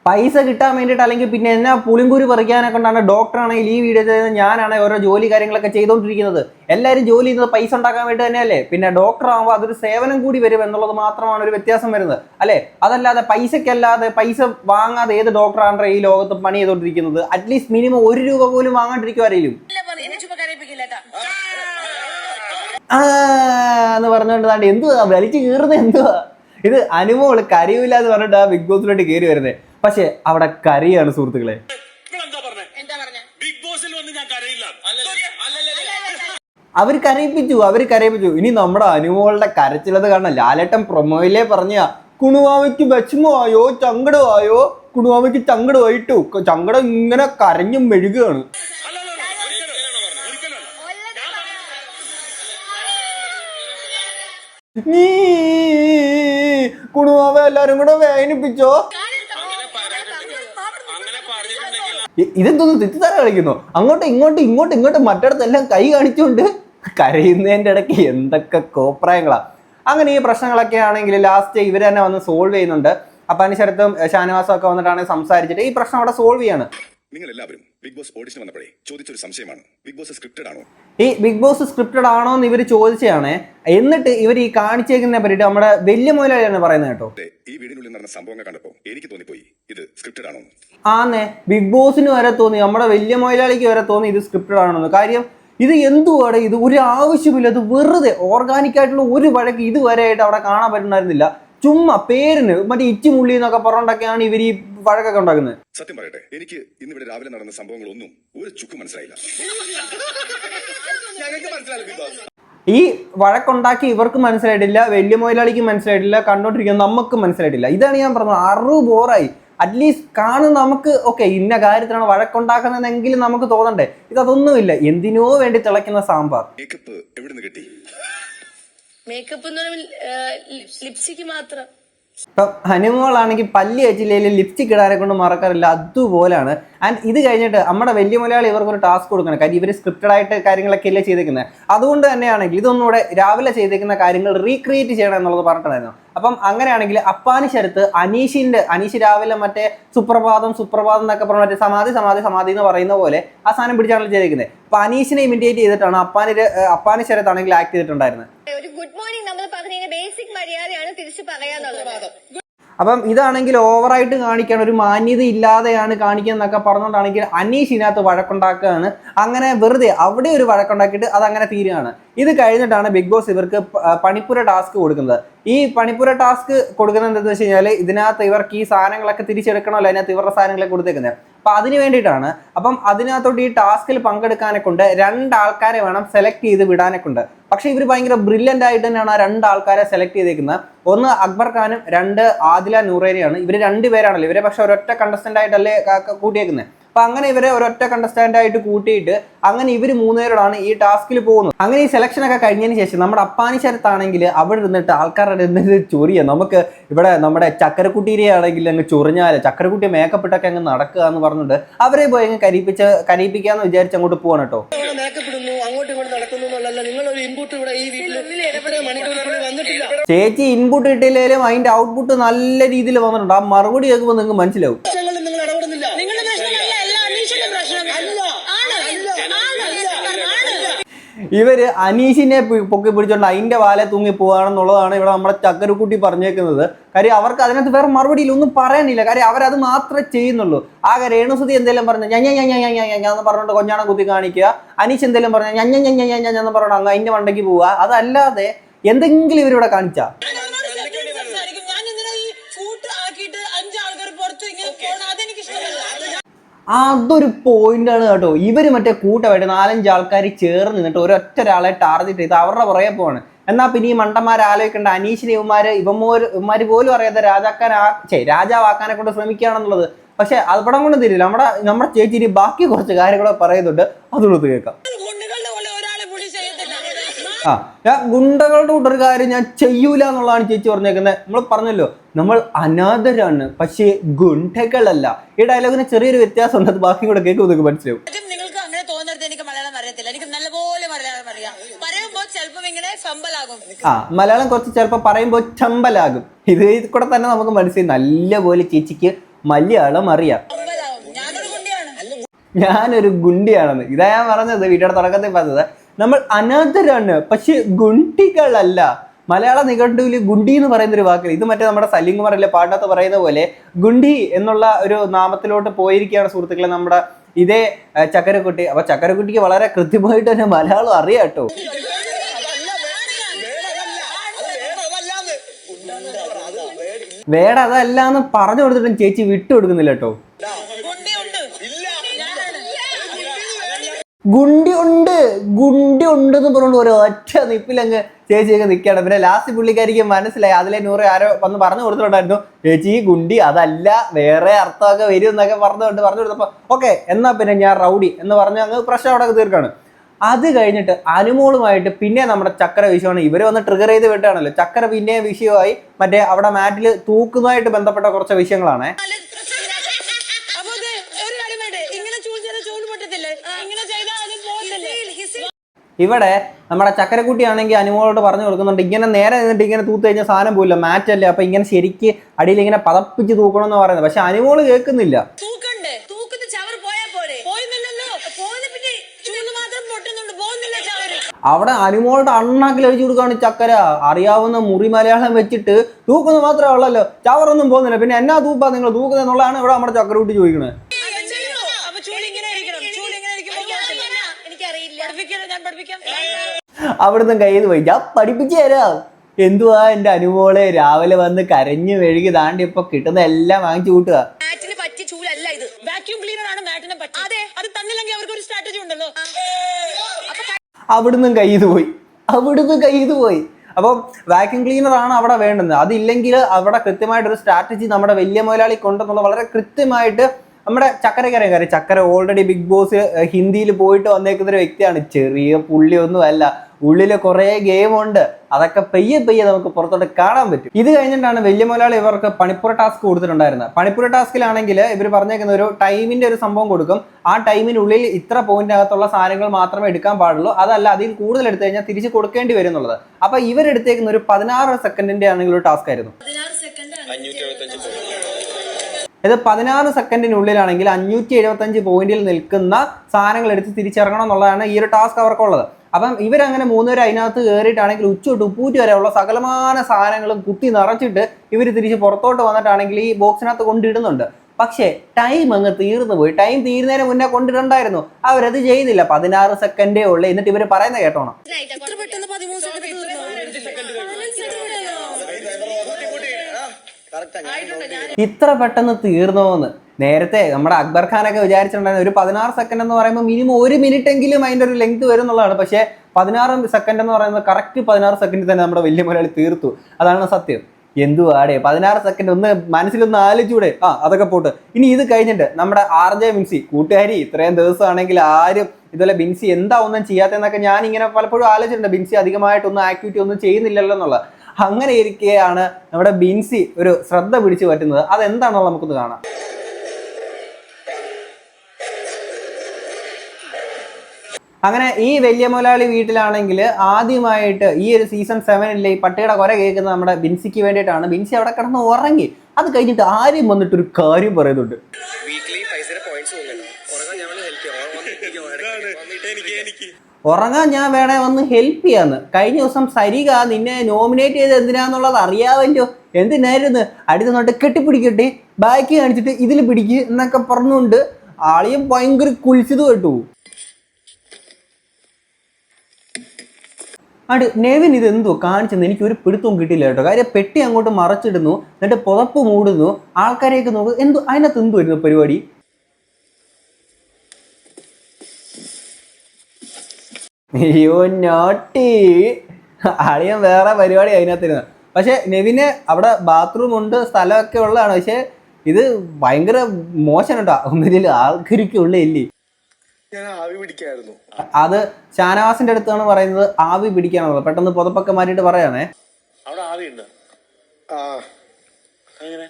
A: പൈസ കിട്ടാൻ വേണ്ടിയിട്ട് അല്ലെങ്കിൽ പിന്നെ എന്നാ പുളിങ്കൂരി പറിക്കാനെ കൊണ്ടാണ് ഡോക്ടറാണെങ്കിൽ ഈ വീഡിയോ ചെയ്യുന്നത് ഞാനാണ് ഓരോ ജോലി കാര്യങ്ങളൊക്കെ ചെയ്തുകൊണ്ടിരിക്കുന്നത്. എല്ലാവരും ജോലി ചെയ്യുന്നത് പൈസ ഉണ്ടാക്കാൻ വേണ്ടി തന്നെയല്ലേ? പിന്നെ ഡോക്ടർ ആകുമ്പോൾ അതൊരു സേവനം കൂടി വരും എന്നുള്ളത് മാത്രമാണ് ഒരു വ്യത്യാസം വരുന്നത്. അല്ലേ? അതല്ലാതെ പൈസക്കല്ലാതെ പൈസ വാങ്ങാതെ ഏത് ഡോക്ടറാണ് ഈ ലോകത്ത് പണി ചെയ്തുകൊണ്ടിരിക്കുന്നത്? അറ്റ്ലീസ്റ്റ് മിനിമം ഒരു രൂപ പോലും വാങ്ങാണ്ടിരിക്കും ആ എന്ന് പറഞ്ഞുകൊണ്ട് എന്തുവാ? വലിച്ചു കീറുന്നത് എന്തുവാ? ഇത് അനുമോൾ കരയൂല എന്ന് പറഞ്ഞിട്ട് ആ ബിഗ് ബോസിലോട്ട് കയറി വരുന്നത് പക്ഷെ അവിടെ കരയാണ് സുഹൃത്തുക്കളെ.
D: എന്താ പറഞ്ഞേ?
B: എന്താ പറഞ്ഞ?
D: ബിഗ് ബോസിൽ വന്ന് ഞാൻ കരയില്ല.
A: അവർ കരയിപ്പിച്ചു അവർ കരയിപ്പിച്ചു. ഇനി നമ്മുടെ അനുമോളുടെ കരച്ചിലത് കാണാൻ ലാലേട്ടൻ പ്രൊമോയിലേ പറഞ്ഞ കുണുവാമയ്ക്ക് വിഷമമായോ? ചങ്കടമായോ കുണുവാമയ്ക്ക് ചങ്കടമായിട്ടു ചങ്കടം ഇങ്ങനെ കരഞ്ഞും മെഴുകുകയാണ് നീ കുണുവാമ എല്ലാരും കൂടെ വേദനിപ്പിച്ചോ? ഇതെന്തോന്ന് തെറ്റിദ്ധാര കളിക്കുന്നു അങ്ങോട്ട് ഇങ്ങോട്ട് ഇങ്ങോട്ട് ഇങ്ങോട്ട് മറ്റിടത്തെല്ലാം കൈ കാണിച്ചുകൊണ്ട് കരയുന്നതിന്റെ ഇടയ്ക്ക് എന്തൊക്കെ കോപ്രായങ്ങളാണ് അങ്ങനെ ഈ പ്രശ്നങ്ങളൊക്കെ ആണെങ്കിൽ ലാസ്റ്റ് ഇവർ തന്നെ വന്ന് സോൾവ് ചെയ്യുന്നുണ്ട്. അപ്പൊ അതിനുശരത്തും ഷാനവാസും ഒക്കെ വന്നിട്ടാണെങ്കിൽ സംസാരിച്ചിട്ട് ഈ പ്രശ്നം അവിടെ സോൾവ് ചെയ്യാണ്.
E: നിങ്ങൾ എല്ലാവരും ബിഗ് ബോസ് ഓഡിഷൻ വന്നപ്പോഴേ ചോദിച്ചൊരു സംശയമാണ്. ബിഗ് ബോസ് സ്ക്രിപ്റ്റഡ് ആണോ?
A: ഈ ബിഗ് ബോസ് സ്ക്രിപ്റ്റഡ് ആണോ എന്ന് ഇവർ ചോദിച്ചതാണ്. എന്നിട്ട് ഇവർ ഈ കാണിച്ചേക്കുന്നതിനെ പറ്റിയിട്ട് നമ്മുടെ വലിയ മുതലാണ് പറയുന്നത് കേട്ടോ.
E: ഈ വീടിനുള്ളിൽ നടന്ന സംഭവങ്ങൾ കണ്ടപ്പോൾ എനിക്ക് തോന്നിപ്പോയി ഇത് സ്ക്രിപ്റ്റഡ് ആണോ
A: ആന്നേ ബിഗ് ബോസിന് വരെ തോന്നി നമ്മുടെ വലിയ മൊയിലാളിക്ക് വരെ തോന്നി ഇത് സ്ക്രിപ്റ്റഡ് ആണെന്ന് കാര്യം ഇത് എന്തുവാണ് ഇത് ഒരു ആവശ്യമില്ല ഇത് വെറുതെ ഓർഗാനിക് ആയിട്ടുള്ള ഒരു വഴക്ക് ഇതുവരെ ആയിട്ട് അവിടെ കാണാൻ പറ്റുന്നായിരുന്നില്ല ചുമ്മാ പേരിന് മറ്റേ ഇച്ചിമുള്ളി എന്നൊക്കെ പറഞ്ഞിട്ടൊക്കെയാണ് ഇവർ ഈ വഴക്കൊക്കെ ഉണ്ടാക്കുന്നത്
E: സത്യം പറയട്ടെ എനിക്ക് ഇന്ന് ഇവിടെ രാവിലെ നടന്ന സംഭവങ്ങളൊന്നും ഒരു ചുക്ക് മനസ്സിലായില്ല. ഞങ്ങൾക്ക് മനസ്സിലായില്ല
A: ഈ വഴക്കുണ്ടാക്കി ഇവർക്ക് മനസ്സിലായിട്ടില്ല വലിയ മൊയിലാളിക്ക് മനസ്സിലായിട്ടില്ല കണ്ടോണ്ടിരിക്കുന്ന നമുക്ക് മനസ്സിലായിട്ടില്ല. ഇതാണ് ഞാൻ പറഞ്ഞത് അറു ബോറായി. അറ്റ്ലീസ്റ്റ് കാണുന്ന നമുക്ക് ഓക്കെ ഇന്ന കാര്യത്തിനാണ് വഴക്കുണ്ടാക്കുന്നതെങ്കിലും നമുക്ക് തോന്നണ്ടേ. ഇത് അതൊന്നുമില്ല. എന്തിനോ വേണ്ടി തിളയ്ക്കുന്ന സാമ്പാർ.
E: മേക്കപ്പ് എവിടെ നിന്ന് കിട്ടി
B: മേക്കപ്പ് എന്ന് പറയുമ്പോൾ ലിപ്സ്റ്റിക്ക് മാത്രം.
A: ഇപ്പം ഹനുമോളാണെങ്കിൽ പല്ലി അച്ചില്ലയിൽ ലിപ്സ്റ്റിക് ഇടാനെ കൊണ്ട് മറക്കാറില്ല അതുപോലാണ്. ആൻഡ് ഇത് കഴിഞ്ഞിട്ട് നമ്മുടെ വലിയ മലയാളി ഇവർക്ക് ഒരു ടാസ്ക് കൊടുക്കണം. കാര്യം ഇവർ സ്ക്രിപ്റ്റഡ് ആയിട്ട് കാര്യങ്ങളൊക്കെ അല്ലേ ചെയ്തേക്കുന്നത് അതുകൊണ്ട് തന്നെയാണെങ്കിൽ ഇതൊന്നുകൂടെ രാവിലെ ചെയ്തേക്കുന്ന കാര്യങ്ങൾ റീക്രിയേറ്റ് ചെയ്യണം എന്നുള്ളത് പറഞ്ഞിട്ടുണ്ടായിരുന്നു. അപ്പം അങ്ങനെയാണെങ്കിൽ അപ്പാനി ശരത്ത് അനീഷിന്റെ അനീഷ് രാവിലെ മറ്റേ സുപ്രഭാതം സുപ്രഭാതം എന്നൊക്കെ പറഞ്ഞ മറ്റേ സമാധി സമാധി സമാധി എന്ന് പറയുന്ന പോലെ ആ സാധനം പിടിച്ചാണ് ചെയ്തിരിക്കുന്നത്. അപ്പൊ അനീഷിനെ ഇമിറ്റേറ്റ് ചെയ്തിട്ടാണ് അപ്പാനി അപ്പാനി ശരത്ത് ആണെങ്കിൽ ആക്ട് ചെയ്തിട്ടുണ്ടായിരുന്നത്.
F: ഒരു ഗുഡ് മോർണിംഗ് നമ്മൾ പറഞ്ഞു ബേസിക് മര്യാദയാണ് തിരിച്ചു പറയാന്നുള്ളത്
A: അപ്പം ഇതാണെങ്കിൽ ഓവറായിട്ട് കാണിക്കാൻ ഒരു മാന്യത ഇല്ലാതെയാണ് കാണിക്കുന്നതെന്നൊക്കെ പറഞ്ഞുകൊണ്ടാണെങ്കിൽ അനീഷ് ഇതിനകത്ത് വഴക്കുണ്ടാക്കുകയാണ്. അങ്ങനെ വെറുതെ അവിടെ ഒരു വഴക്കുണ്ടാക്കിയിട്ട് അത് അങ്ങനെ തീരുകയാണ്. ഇത് കഴിഞ്ഞിട്ടാണ് ബിഗ് ബോസ് ഇവർക്ക് പണിപ്പുര ടാസ്ക് കൊടുക്കുന്നത്. ഈ പണിപ്പുര ടാസ്ക് കൊടുക്കുന്നത് എന്താണെന്ന് വെച്ച് കഴിഞ്ഞാൽ ഇതിനകത്ത് ഇവർക്ക് ഈ സാധനങ്ങളൊക്കെ തിരിച്ചെടുക്കണമല്ലോ അതിനകത്ത് ഇവരുടെ സാധനങ്ങളെ കൊടുത്തേക്കുന്നത്. അപ്പം അതിന് വേണ്ടിയിട്ടാണ് അപ്പം അതിനകത്തോട്ട് ഈ ടാസ്കിൽ പങ്കെടുക്കാനെ കൊണ്ട് രണ്ടാൾക്കാരെ വേണം സെലക്ട് ചെയ്ത് വിടാനെ കൊണ്ട് പക്ഷേ ഇവർ ഭയങ്കര ബ്രില്യന്റ് ആയിട്ട് തന്നെയാണ് ആ രണ്ട് ആൾക്കാരെ സെലക്ട് ചെയ്തേക്കുന്നത്. ഒന്ന് അക്ബർ ഖാനും രണ്ട് ആദില നൂറേനയാണ് ഇവർ രണ്ടുപേരാണല്ലോ ഇവരെ പക്ഷെ ഒരൊറ്റ കണ്ടസ്റ്റന്റ് ആയിട്ടല്ലേ കൂട്ടിയേക്കുന്നത് അപ്പൊ അങ്ങനെ ഇവരെ ഒരൊറ്റ കണ്ടസ്റ്റന്റ് ആയിട്ട് കൂട്ടിയിട്ട് അങ്ങനെ ഇവർ മൂന്നുപേരോടാണ് ഈ ടാസ്കിൽ പോകുന്നത്. അങ്ങനെ ഈ സെലക്ഷൻ ഒക്കെ കഴിഞ്ഞതിന് ശേഷം നമ്മുടെ അപ്പാനി ശരത്താണെങ്കിൽ അവിടെ ഇരുന്നിട്ട് ആൾക്കാരുടെ ഇരുന്നിട്ട് ചൊറിയ. നമുക്ക് ഇവിടെ നമ്മുടെ ചക്കരക്കുട്ടീരെ ആണെങ്കിൽ അങ്ങ് ചൊറിഞ്ഞാൽ ചക്കരക്കുട്ടി മേക്കപ്പ് ഇട്ടൊക്കെ അങ്ങ് നടക്കുക എന്ന് പറഞ്ഞിട്ട് അവരെ പോയി അങ്ങ് കരീപ്പിച്ച് കരീപ്പിക്കാന്ന് വിചാരിച്ച് അങ്ങോട്ട് പോകണം കേട്ടോ.
C: ഇവിടെ മേക്കപ്പ് ഇടുന്നു അങ്ങോട്ടും ഇങ്ങോട്ടും നടക്കുന്നു എന്നുള്ളതല്ല നിങ്ങൾ ഒരു ഇൻപുട്ട് ഇവിടെ ഈ വീട്ടിൽ വന്നിട്ടില്ല?
A: ചേച്ചി ഇൻപുട്ട് ഇട്ടില്ലേലും അതിന്റെ ഔട്ട്പുട്ട് നല്ല രീതിയിൽ വന്നിട്ടുണ്ട്. ആ മറുപടി കേൾക്കുമ്പോൾ നിങ്ങൾക്ക് മനസ്സിലാവും.
C: നിങ്ങൾ ഇടപെടുന്നില്ല.
B: നിങ്ങളുടെ പ്രശ്നമല്ല അനീഷിന്റെ പ്രശ്നം
C: അല്ല
B: ആണ് ആണ് ആണ്
A: ഇവർ അനീഷിനെ പൊക്കി പിടിച്ചോണ്ട് അതിന്റെ വാലെ തൂങ്ങി പോവാണെന്നുള്ളതാണ് ഇവിടെ നമ്മുടെ ചക്കരക്കുട്ടി പറഞ്ഞേക്കുന്നത് കാര്യം അവർക്ക് അതിനകത്ത് വേറെ മറുപടിയിൽ ഒന്നും പറയാനില്ല കാര്യം അവരത് മാത്രമേ ചെയ്യുന്നുള്ളൂ ആകെ രേണുസുതി എന്തെങ്കിലും പറഞ്ഞു ഞാൻ ഞാൻ ഞാൻ ഞാൻ ഞാൻ ഞാൻ എന്ന് പറഞ്ഞുകൊണ്ട് കൊഞ്ഞാണം കുത്തി കാണിക്കുക അനീഷ് എന്തെങ്കിലും പറഞ്ഞു ഞാൻ ഞാൻ ഞാൻ ഞാൻ ഞാൻ എന്ന് അങ്ങ് അതിന്റെ വണ്ടയ്ക്ക് പോവുക അതല്ലാതെ എന്തെങ്കിലും ഇവരിവിടെ കാണിച്ചാ അതൊരു പോയിന്റ് ആണ് കേട്ടോ. ഇവർ മറ്റേ കൂട്ടമായിട്ട് നാലഞ്ച് ആൾക്കാർ ചേർന്ന് നിന്നിട്ട് ഒരൊറ്റ ഒരാളെ ടാർഗറ്റ് ചെയ്ത് അവരുടെ പുറകെ പോവാണ്. എന്നാൽ പിന്നെ ഈ മണ്ടന്മാർ ആലോചിക്കേണ്ട. അനീഷിനെ ഇവന്മാർ ഇവന്മാര് ഇവന്മാർ പോലും അറിയാത്ത രാജാക്കാനാ ചേ രാജാവാക്കാനെ കൊണ്ട് ശ്രമിക്കുകയാണെന്നുള്ളത്. പക്ഷെ അവിടെ കൊണ്ട് തരില്ല. നമ്മുടെ നമ്മുടെ ചേച്ചി ബാക്കി കുറച്ച് കാര്യങ്ങളൊക്കെ പറയുന്നുണ്ട്. അതുകൊണ്ട് കേൾക്കാം
B: ഗുണ്ടുകളുടെ പോലെ ഒരാളെ പുള്ളി ചെയ്യത്തില്ല
A: ആ ഞാൻ ഗുണ്ടകളുടെ കൂടെ ഒരു കാര്യം ഞാൻ ചെയ്യൂല എന്നുള്ളതാണ് ചേച്ചി പറഞ്ഞേക്കുന്നത് നമ്മൾ പറഞ്ഞല്ലോ നമ്മൾ അനാഥരാണ് പക്ഷേ ഗുണ്ടകളല്ല. ഈ ഡയലോഗിന് ചെറിയൊരു വ്യത്യാസം ഉണ്ട് അത് ബാക്കി കൂടെ കേൾക്കും നിങ്ങൾക്ക് മനസ്സിലാവും.
B: നിങ്ങൾക്ക് അങ്ങനെ തോന്നരുത് എനിക്ക് മലയാളം അറിയത്തില്ല. എനിക്ക് നല്ലപോലെ മലയാളം അറിയാം. പറയുമ്പോൾ ചിലപ്പോൾ ഇങ്ങനെ ചമ്പലാകും.
A: ആ മലയാളം കുറച്ച് ചിലപ്പോൾ പറയുമ്പോൾ ചമ്പലാകും. ഇത് കൂടെ തന്നെ നമുക്ക് മനസ്സിലായി. നല്ലപോലെ ചേച്ചിക്ക് മലയാളം അറിയാം.
B: ഞാനൊരു
A: ഗുണ്ടിയാണെന്ന്. ഇതാ ഞാൻ പറഞ്ഞത് വീഡിയോയുടെ തുടക്കത്തിൽ പറഞ്ഞത്. നമ്മൾ അനാഥരാണ് പക്ഷെ ഗുണ്ടികളല്ല. മലയാള നിഘണ്ടുവിൽ ഗുണ്ടി എന്ന് പറയുന്ന ഒരു വാക്കിൽ ഇത് മറ്റേ നമ്മുടെ സലീം പാട്ടത്ത് പറയുന്ന പോലെ ഗുണ്ടി എന്നുള്ള ഒരു നാമത്തിലോട്ട് പോയിരിക്കുകയാണ് സുഹൃത്തുക്കളെ നമ്മുടെ ഇതേ ചക്കരക്കുട്ടി. അപ്പൊ ചക്കരക്കുട്ടിക്ക് വളരെ കൃത്യമായിട്ട് തന്നെ മലയാളം അറിയാം കേട്ടോ. വേട അതല്ല എന്ന് പറഞ്ഞു കൊടുത്തിട്ടും ചേച്ചി വിട്ടു കൊടുക്കുന്നില്ല കേട്ടോ
B: കുണ്ടി ഉണ്ട് ഞാനാണ്
A: ഗുണ്ടി ഉണ്ട് ഗുണ്ടി ഉണ്ട് എന്ന് പറഞ്ഞുകൊണ്ട് ഒരു ഒറ്റ നിപ്പിലങ്ങ് ചേച്ചിയൊക്കെ നിൽക്കുകയാണ്. പിന്നെ ലാസ്റ്റ് പുള്ളിക്കാരിക്ക് മനസ്സിലായി. അതിലെ നൂറ് ആരോ വന്ന് പറഞ്ഞു കൊടുത്തിട്ടുണ്ടായിരുന്നു. ചേച്ചി ഈ ഗുണ്ടി അതല്ല വേറെ അർത്ഥമൊക്കെ വരും എന്നൊക്കെ പറഞ്ഞുകൊണ്ട് പറഞ്ഞു കൊടുത്തപ്പോൾ ഓക്കെ എന്നാ പിന്നെ ഞാൻ റൗഡി എന്ന് പറഞ്ഞു അങ്ങ് പ്രശ്നം അവിടെ തീർക്കാണ് അത് കഴിഞ്ഞിട്ട് അനുമോളുമായിട്ട് പിന്നെ നമ്മുടെ ചക്കര വിഷയമാണ്. ഇവർ വന്ന് ട്രിഗർ ചെയ്ത് വിട്ടാണല്ലോ ചക്കര പിന്നെ വിഷയമായി മറ്റേ അവിടെ മാറ്റിൽ തൂക്കുന്നതായിട്ട് ബന്ധപ്പെട്ട കുറച്ച് വിഷയങ്ങളാണ്
B: അപ്പൊ ഇത് ഒരു കാര്യം വേണ്ടേ ഇങ്ങനെ ചൂൽ ചെയ്ത ചൂൽ പൊട്ടത്തില്ലേ ഇങ്ങനെ ചെയ്താൽ അത് പോകത്തില്ലേ
A: ഇവിടെ നമ്മുടെ ചക്കരക്കുട്ടിയാണെങ്കിൽ അനുമോളോട് പറഞ്ഞു കൊടുക്കുന്നുണ്ട് ഇങ്ങനെ നേരെ നിന്നിട്ട് ഇങ്ങനെ തൂത്ത് കഴിഞ്ഞാൽ സാധനം പോയില്ല മാറ്റ് അല്ലേ? അപ്പൊ ഇങ്ങനെ ശരിക്ക് അടിയിൽ ഇങ്ങനെ പതപ്പിച്ച് തൂക്കണം എന്ന് പറയുന്നത്. പക്ഷെ അനുമോൾ കേൾക്കുന്നില്ല. അവിടെ അനുമോളുടെ അണ്ണാക്കിൽ അഴിച്ചു കൊടുക്കുകയാണ് ചക്കര. അറിയാവുന്ന മുറി മലയാളം വെച്ചിട്ട് തൂക്കുന്നത് മാത്രമേ ഉള്ളല്ലോ. ചവറൊന്നും പോകുന്നില്ല. പിന്നെ എന്നാ തൂപ്പാ നിങ്ങൾ തൂക്കുന്നത് എന്നുള്ളതാണ് ഇവിടെ നമ്മുടെ ചക്കരക്കുട്ടി ചോദിക്കുന്നത്
B: അപ്പൊ ചൂൽ ഇങ്ങനെ ഇരിക്കണം ചൂൽ ഇങ്ങനെ ഇരിക്കുമ്പോൾ പോകത്തില്ല.
F: എനിക്കറിയില്ല
B: പഠിപ്പിക്കണം ഞാൻ പഠിപ്പിക്കാം
A: അവിടുന്ന് കയ്യിൽ നിന്ന് പോയി. ഞാൻ പഠിപ്പിച്ചു തരാം. എന്തുവാ എന്റെ അനുമോളെ? രാവിലെ വന്ന് കരഞ്ഞു മെഴുകി താണ്ടി ഇപ്പൊ കിട്ടുന്ന എല്ലാം വാങ്ങിച്ചു കൂട്ടുക.
F: ചൂലല്ല ഇത്.
B: വാക്യൂം ക്ലീനർ ആണ് മാറ്റിനെ പറ്റി അതെ അത് തന്നില്ലെങ്കിൽ അവർക്ക് ഒരു സ്ട്രാറ്റജി ഉണ്ടല്ലോ.
A: അവിടുന്ന് കയ്യിൽ പോയി. അവിടുന്ന് കയ്യിൽ പോയി. അപ്പം വാക്യൂം ക്ലീനർ ആണ് അവിടെ വേണ്ടുന്നത്. അതില്ലെങ്കിൽ അവിടെ കൃത്യമായിട്ടൊരു സ്ട്രാറ്റജി നമ്മുടെ വലിയ മുതലാളി കൊണ്ടെന്നുള്ള വളരെ കൃത്യമായിട്ട് നമ്മുടെ ചക്കരക്കരയും കാര്യം ചക്കര ഓൾറെഡി ബിഗ് ബോസ് ഹിന്ദിയിൽ പോയിട്ട് വന്നേക്കുന്ന ഒരു വ്യക്തിയാണ്. ചെറിയ പുള്ളിയൊന്നും അല്ല ഉള്ളിൽ കുറേ ഗെയിം ഉണ്ട്. അതൊക്കെ പെയ്യെ പെയ്യെ നമുക്ക് പുറത്തോട്ട് കാണാൻ പറ്റും. ഇത് കഴിഞ്ഞിട്ടാണ് വലിയ മുതലാളി ഇവർക്ക് പണിപ്പുര ടാസ്ക് കൊടുത്തിട്ടുണ്ടായിരുന്നത്. പണിപ്പുര ടാസ്കിലാണെങ്കിൽ ഇവർ പറഞ്ഞേക്കുന്ന ഒരു ടൈമിന്റെ ഒരു സംഭവം കൊടുക്കും. ആ ടൈമിനുള്ളിൽ ഇത്ര പോയിന്റിനകത്തുള്ള സാധനങ്ങൾ മാത്രമേ എടുക്കാൻ പാടുള്ളൂ. അതല്ല അതിൽ കൂടുതൽ എടുത്തു കഴിഞ്ഞാൽ തിരിച്ചു കൊടുക്കേണ്ടി വരും എന്നുള്ളത് അപ്പൊ ഇവരെടുത്തേക്കുന്ന ഒരു പതിനാറ് സെക്കൻഡിന്റെ ആണെങ്കിൽ ഒരു ടാസ്ക് ആയിരുന്നു. ഇത് പതിനാറ് സെക്കൻഡിനുള്ളിലാണെങ്കിൽ അഞ്ഞൂറ്റി എഴുപത്തഞ്ച് പോയിന്റിൽ നിൽക്കുന്ന സാധനങ്ങൾ എടുത്ത് തിരിച്ചിറങ്ങണം എന്നുള്ളതാണ് ഈ ഒരു ടാസ്ക് അവർക്കുള്ളത്. അപ്പം ഇവരങ്ങനെ മൂന്നുപേര് അതിനകത്ത് കയറിയിട്ടാണെങ്കിൽ ഉച്ച തൊട്ട് ഉപ്പൂറ്റി വരെയുള്ള സകലമാന സാധനങ്ങളും കുത്തി നിറച്ചിട്ട് ഇവർ തിരിച്ച് പുറത്തോട്ട് വന്നിട്ടാണെങ്കിൽ ഈ ബോക്സിനകത്ത് കൊണ്ടിടുന്നുണ്ട്. പക്ഷേ ടൈം അങ്ങ് തീർന്നു പോയി. ടൈം തീരുന്നതിന് മുന്നേ കൊണ്ടിട്ടുണ്ടായിരുന്നു അവരത് ചെയ്യുന്നില്ല. പതിനാറ് സെക്കൻഡേ ഉള്ളൂ. എന്നിട്ട് ഇവർ പറയുന്നത് കേട്ടോണം.
B: ഇത്ര പെട്ടെന്ന്
A: തീർന്നോന്ന് നേരത്തെ നമ്മുടെ അക്ബർ ഖാനൊക്കെ വിചാരിച്ചിട്ടുണ്ടായിരുന്നു ഒരു പതിനാറ് സെക്കൻഡ് എന്ന് പറയുമ്പോൾ മിനിമം ഒരു മിനിറ്റ് എങ്കിലും അതിന്റെ ഒരു ലെങ്ത് വരും എന്നുള്ളതാണ്. പക്ഷേ പതിനാറ് സെക്കൻഡ് എന്ന് പറയുന്നത് കറക്റ്റ് പതിനാറ് സെക്കൻഡിൽ തന്നെ നമ്മുടെ വലിയ മുതലാളി തീർത്തു. അതാണ് സത്യം. എന്തുവാടേ പതിനാറ് സെക്കൻഡ് ഒന്ന് മനസ്സിലൊന്ന് ആലോചിച്ചൂടെ? ആ അതൊക്കെ പോട്ട്. ഇനി ഇത് കഴിഞ്ഞിട്ട് നമ്മുടെ ആർ ജെ മിൻസി കൂട്ടുകാരി ഇത്രയും ദിവസമാണെങ്കിൽ ആരും ഇതുപോലെ ബിൻസി എന്താ ഒന്നും ചെയ്യാത്തതെന്നൊക്കെ ഞാൻ ഇങ്ങനെ പലപ്പോഴും ആലോചിച്ചിട്ടുണ്ട്. ബിൻസി അധികമായിട്ടൊന്നും ആക്ടിവിറ്റി ഒന്നും ചെയ്യുന്നില്ലല്ലോ എന്നുള്ളത്. അങ്ങനെ ഇരിക്കുകയാണ് നമ്മുടെ ബിൻസി ഒരു ശ്രദ്ധ പിടിച്ചു പറ്റുന്നത്. അതെന്താണെന്നുള്ള നമുക്കൊന്ന് കാണാം. അങ്ങനെ ഈ വലിയ മുതലാളി വീട്ടിലാണെങ്കിൽ ആദ്യമായിട്ട് ഈ ഒരു സീസൺ സെവനിലെ ഈ പട്ടിയുടെ കുറെ കേൾക്കുന്നത് നമ്മുടെ ബിൻസിക്ക് വേണ്ടിയിട്ടാണ്. ബിൻസി അവിടെ കിടന്ന് ഉറങ്ങി. അത് കഴിഞ്ഞിട്ട് ആരും വന്നിട്ടൊരു കാര്യം പറയുന്നുണ്ട്.
C: ഉറങ്ങാൻ
A: ഞാൻ വേണേ വന്ന് ഹെൽപ്പ് ചെയ്യാന്ന്. കഴിഞ്ഞ ദിവസം സരിക നിന്നെ നോമിനേറ്റ് ചെയ്ത് എന്തിനാന്നുള്ളത് അറിയാമല്ലോ എന്തിനായിരുന്നു? അടുത്ത നോട്ട് കെട്ടിപ്പിടിക്കട്ടെ ബാക്കി കാണിച്ചിട്ട് ഇതിൽ പിടിക്ക് എന്നൊക്കെ പറഞ്ഞുകൊണ്ട് ആളിയും ഭയങ്കര കുളിച്ചത് കേട്ടു അട് നെവിൻ ഇത് കാണിച്ചെന്ന് എനിക്ക് ഒരു പിടുത്തവും കിട്ടില്ല കേട്ടോ. കാര്യം പെട്ടി അങ്ങോട്ട് മറച്ചിടുന്നു എന്നിട്ട് പുതപ്പ് മൂടുന്നു. ആൾക്കാരെയൊക്കെ നോക്കുന്നു എന്തോ അതിനകത്ത് എന്തോ വരുന്നു പരിപാടി? നോട്ടി അളിയൻ വേറെ പരിപാടി അതിനകത്തിരുന്നു. പക്ഷെ നെവിന് അവിടെ ബാത്റൂം ഉണ്ട് സ്ഥലമൊക്കെ ഉള്ളതാണ്. പക്ഷെ ഇത് ഭയങ്കര മോശം കേട്ടോ. ഒന്നിലും ആൾക്കാർക്ക് ഉള്ളില്ലേ അത് ഷാനവാസിന്റെ അടുത്താണ് പറയുന്നത് ആവി പിടിക്കാനുള്ളത് പെട്ടെന്ന് പുതപ്പൊക്കെ
C: മാറ്റിട്ട്
D: അങ്ങനെ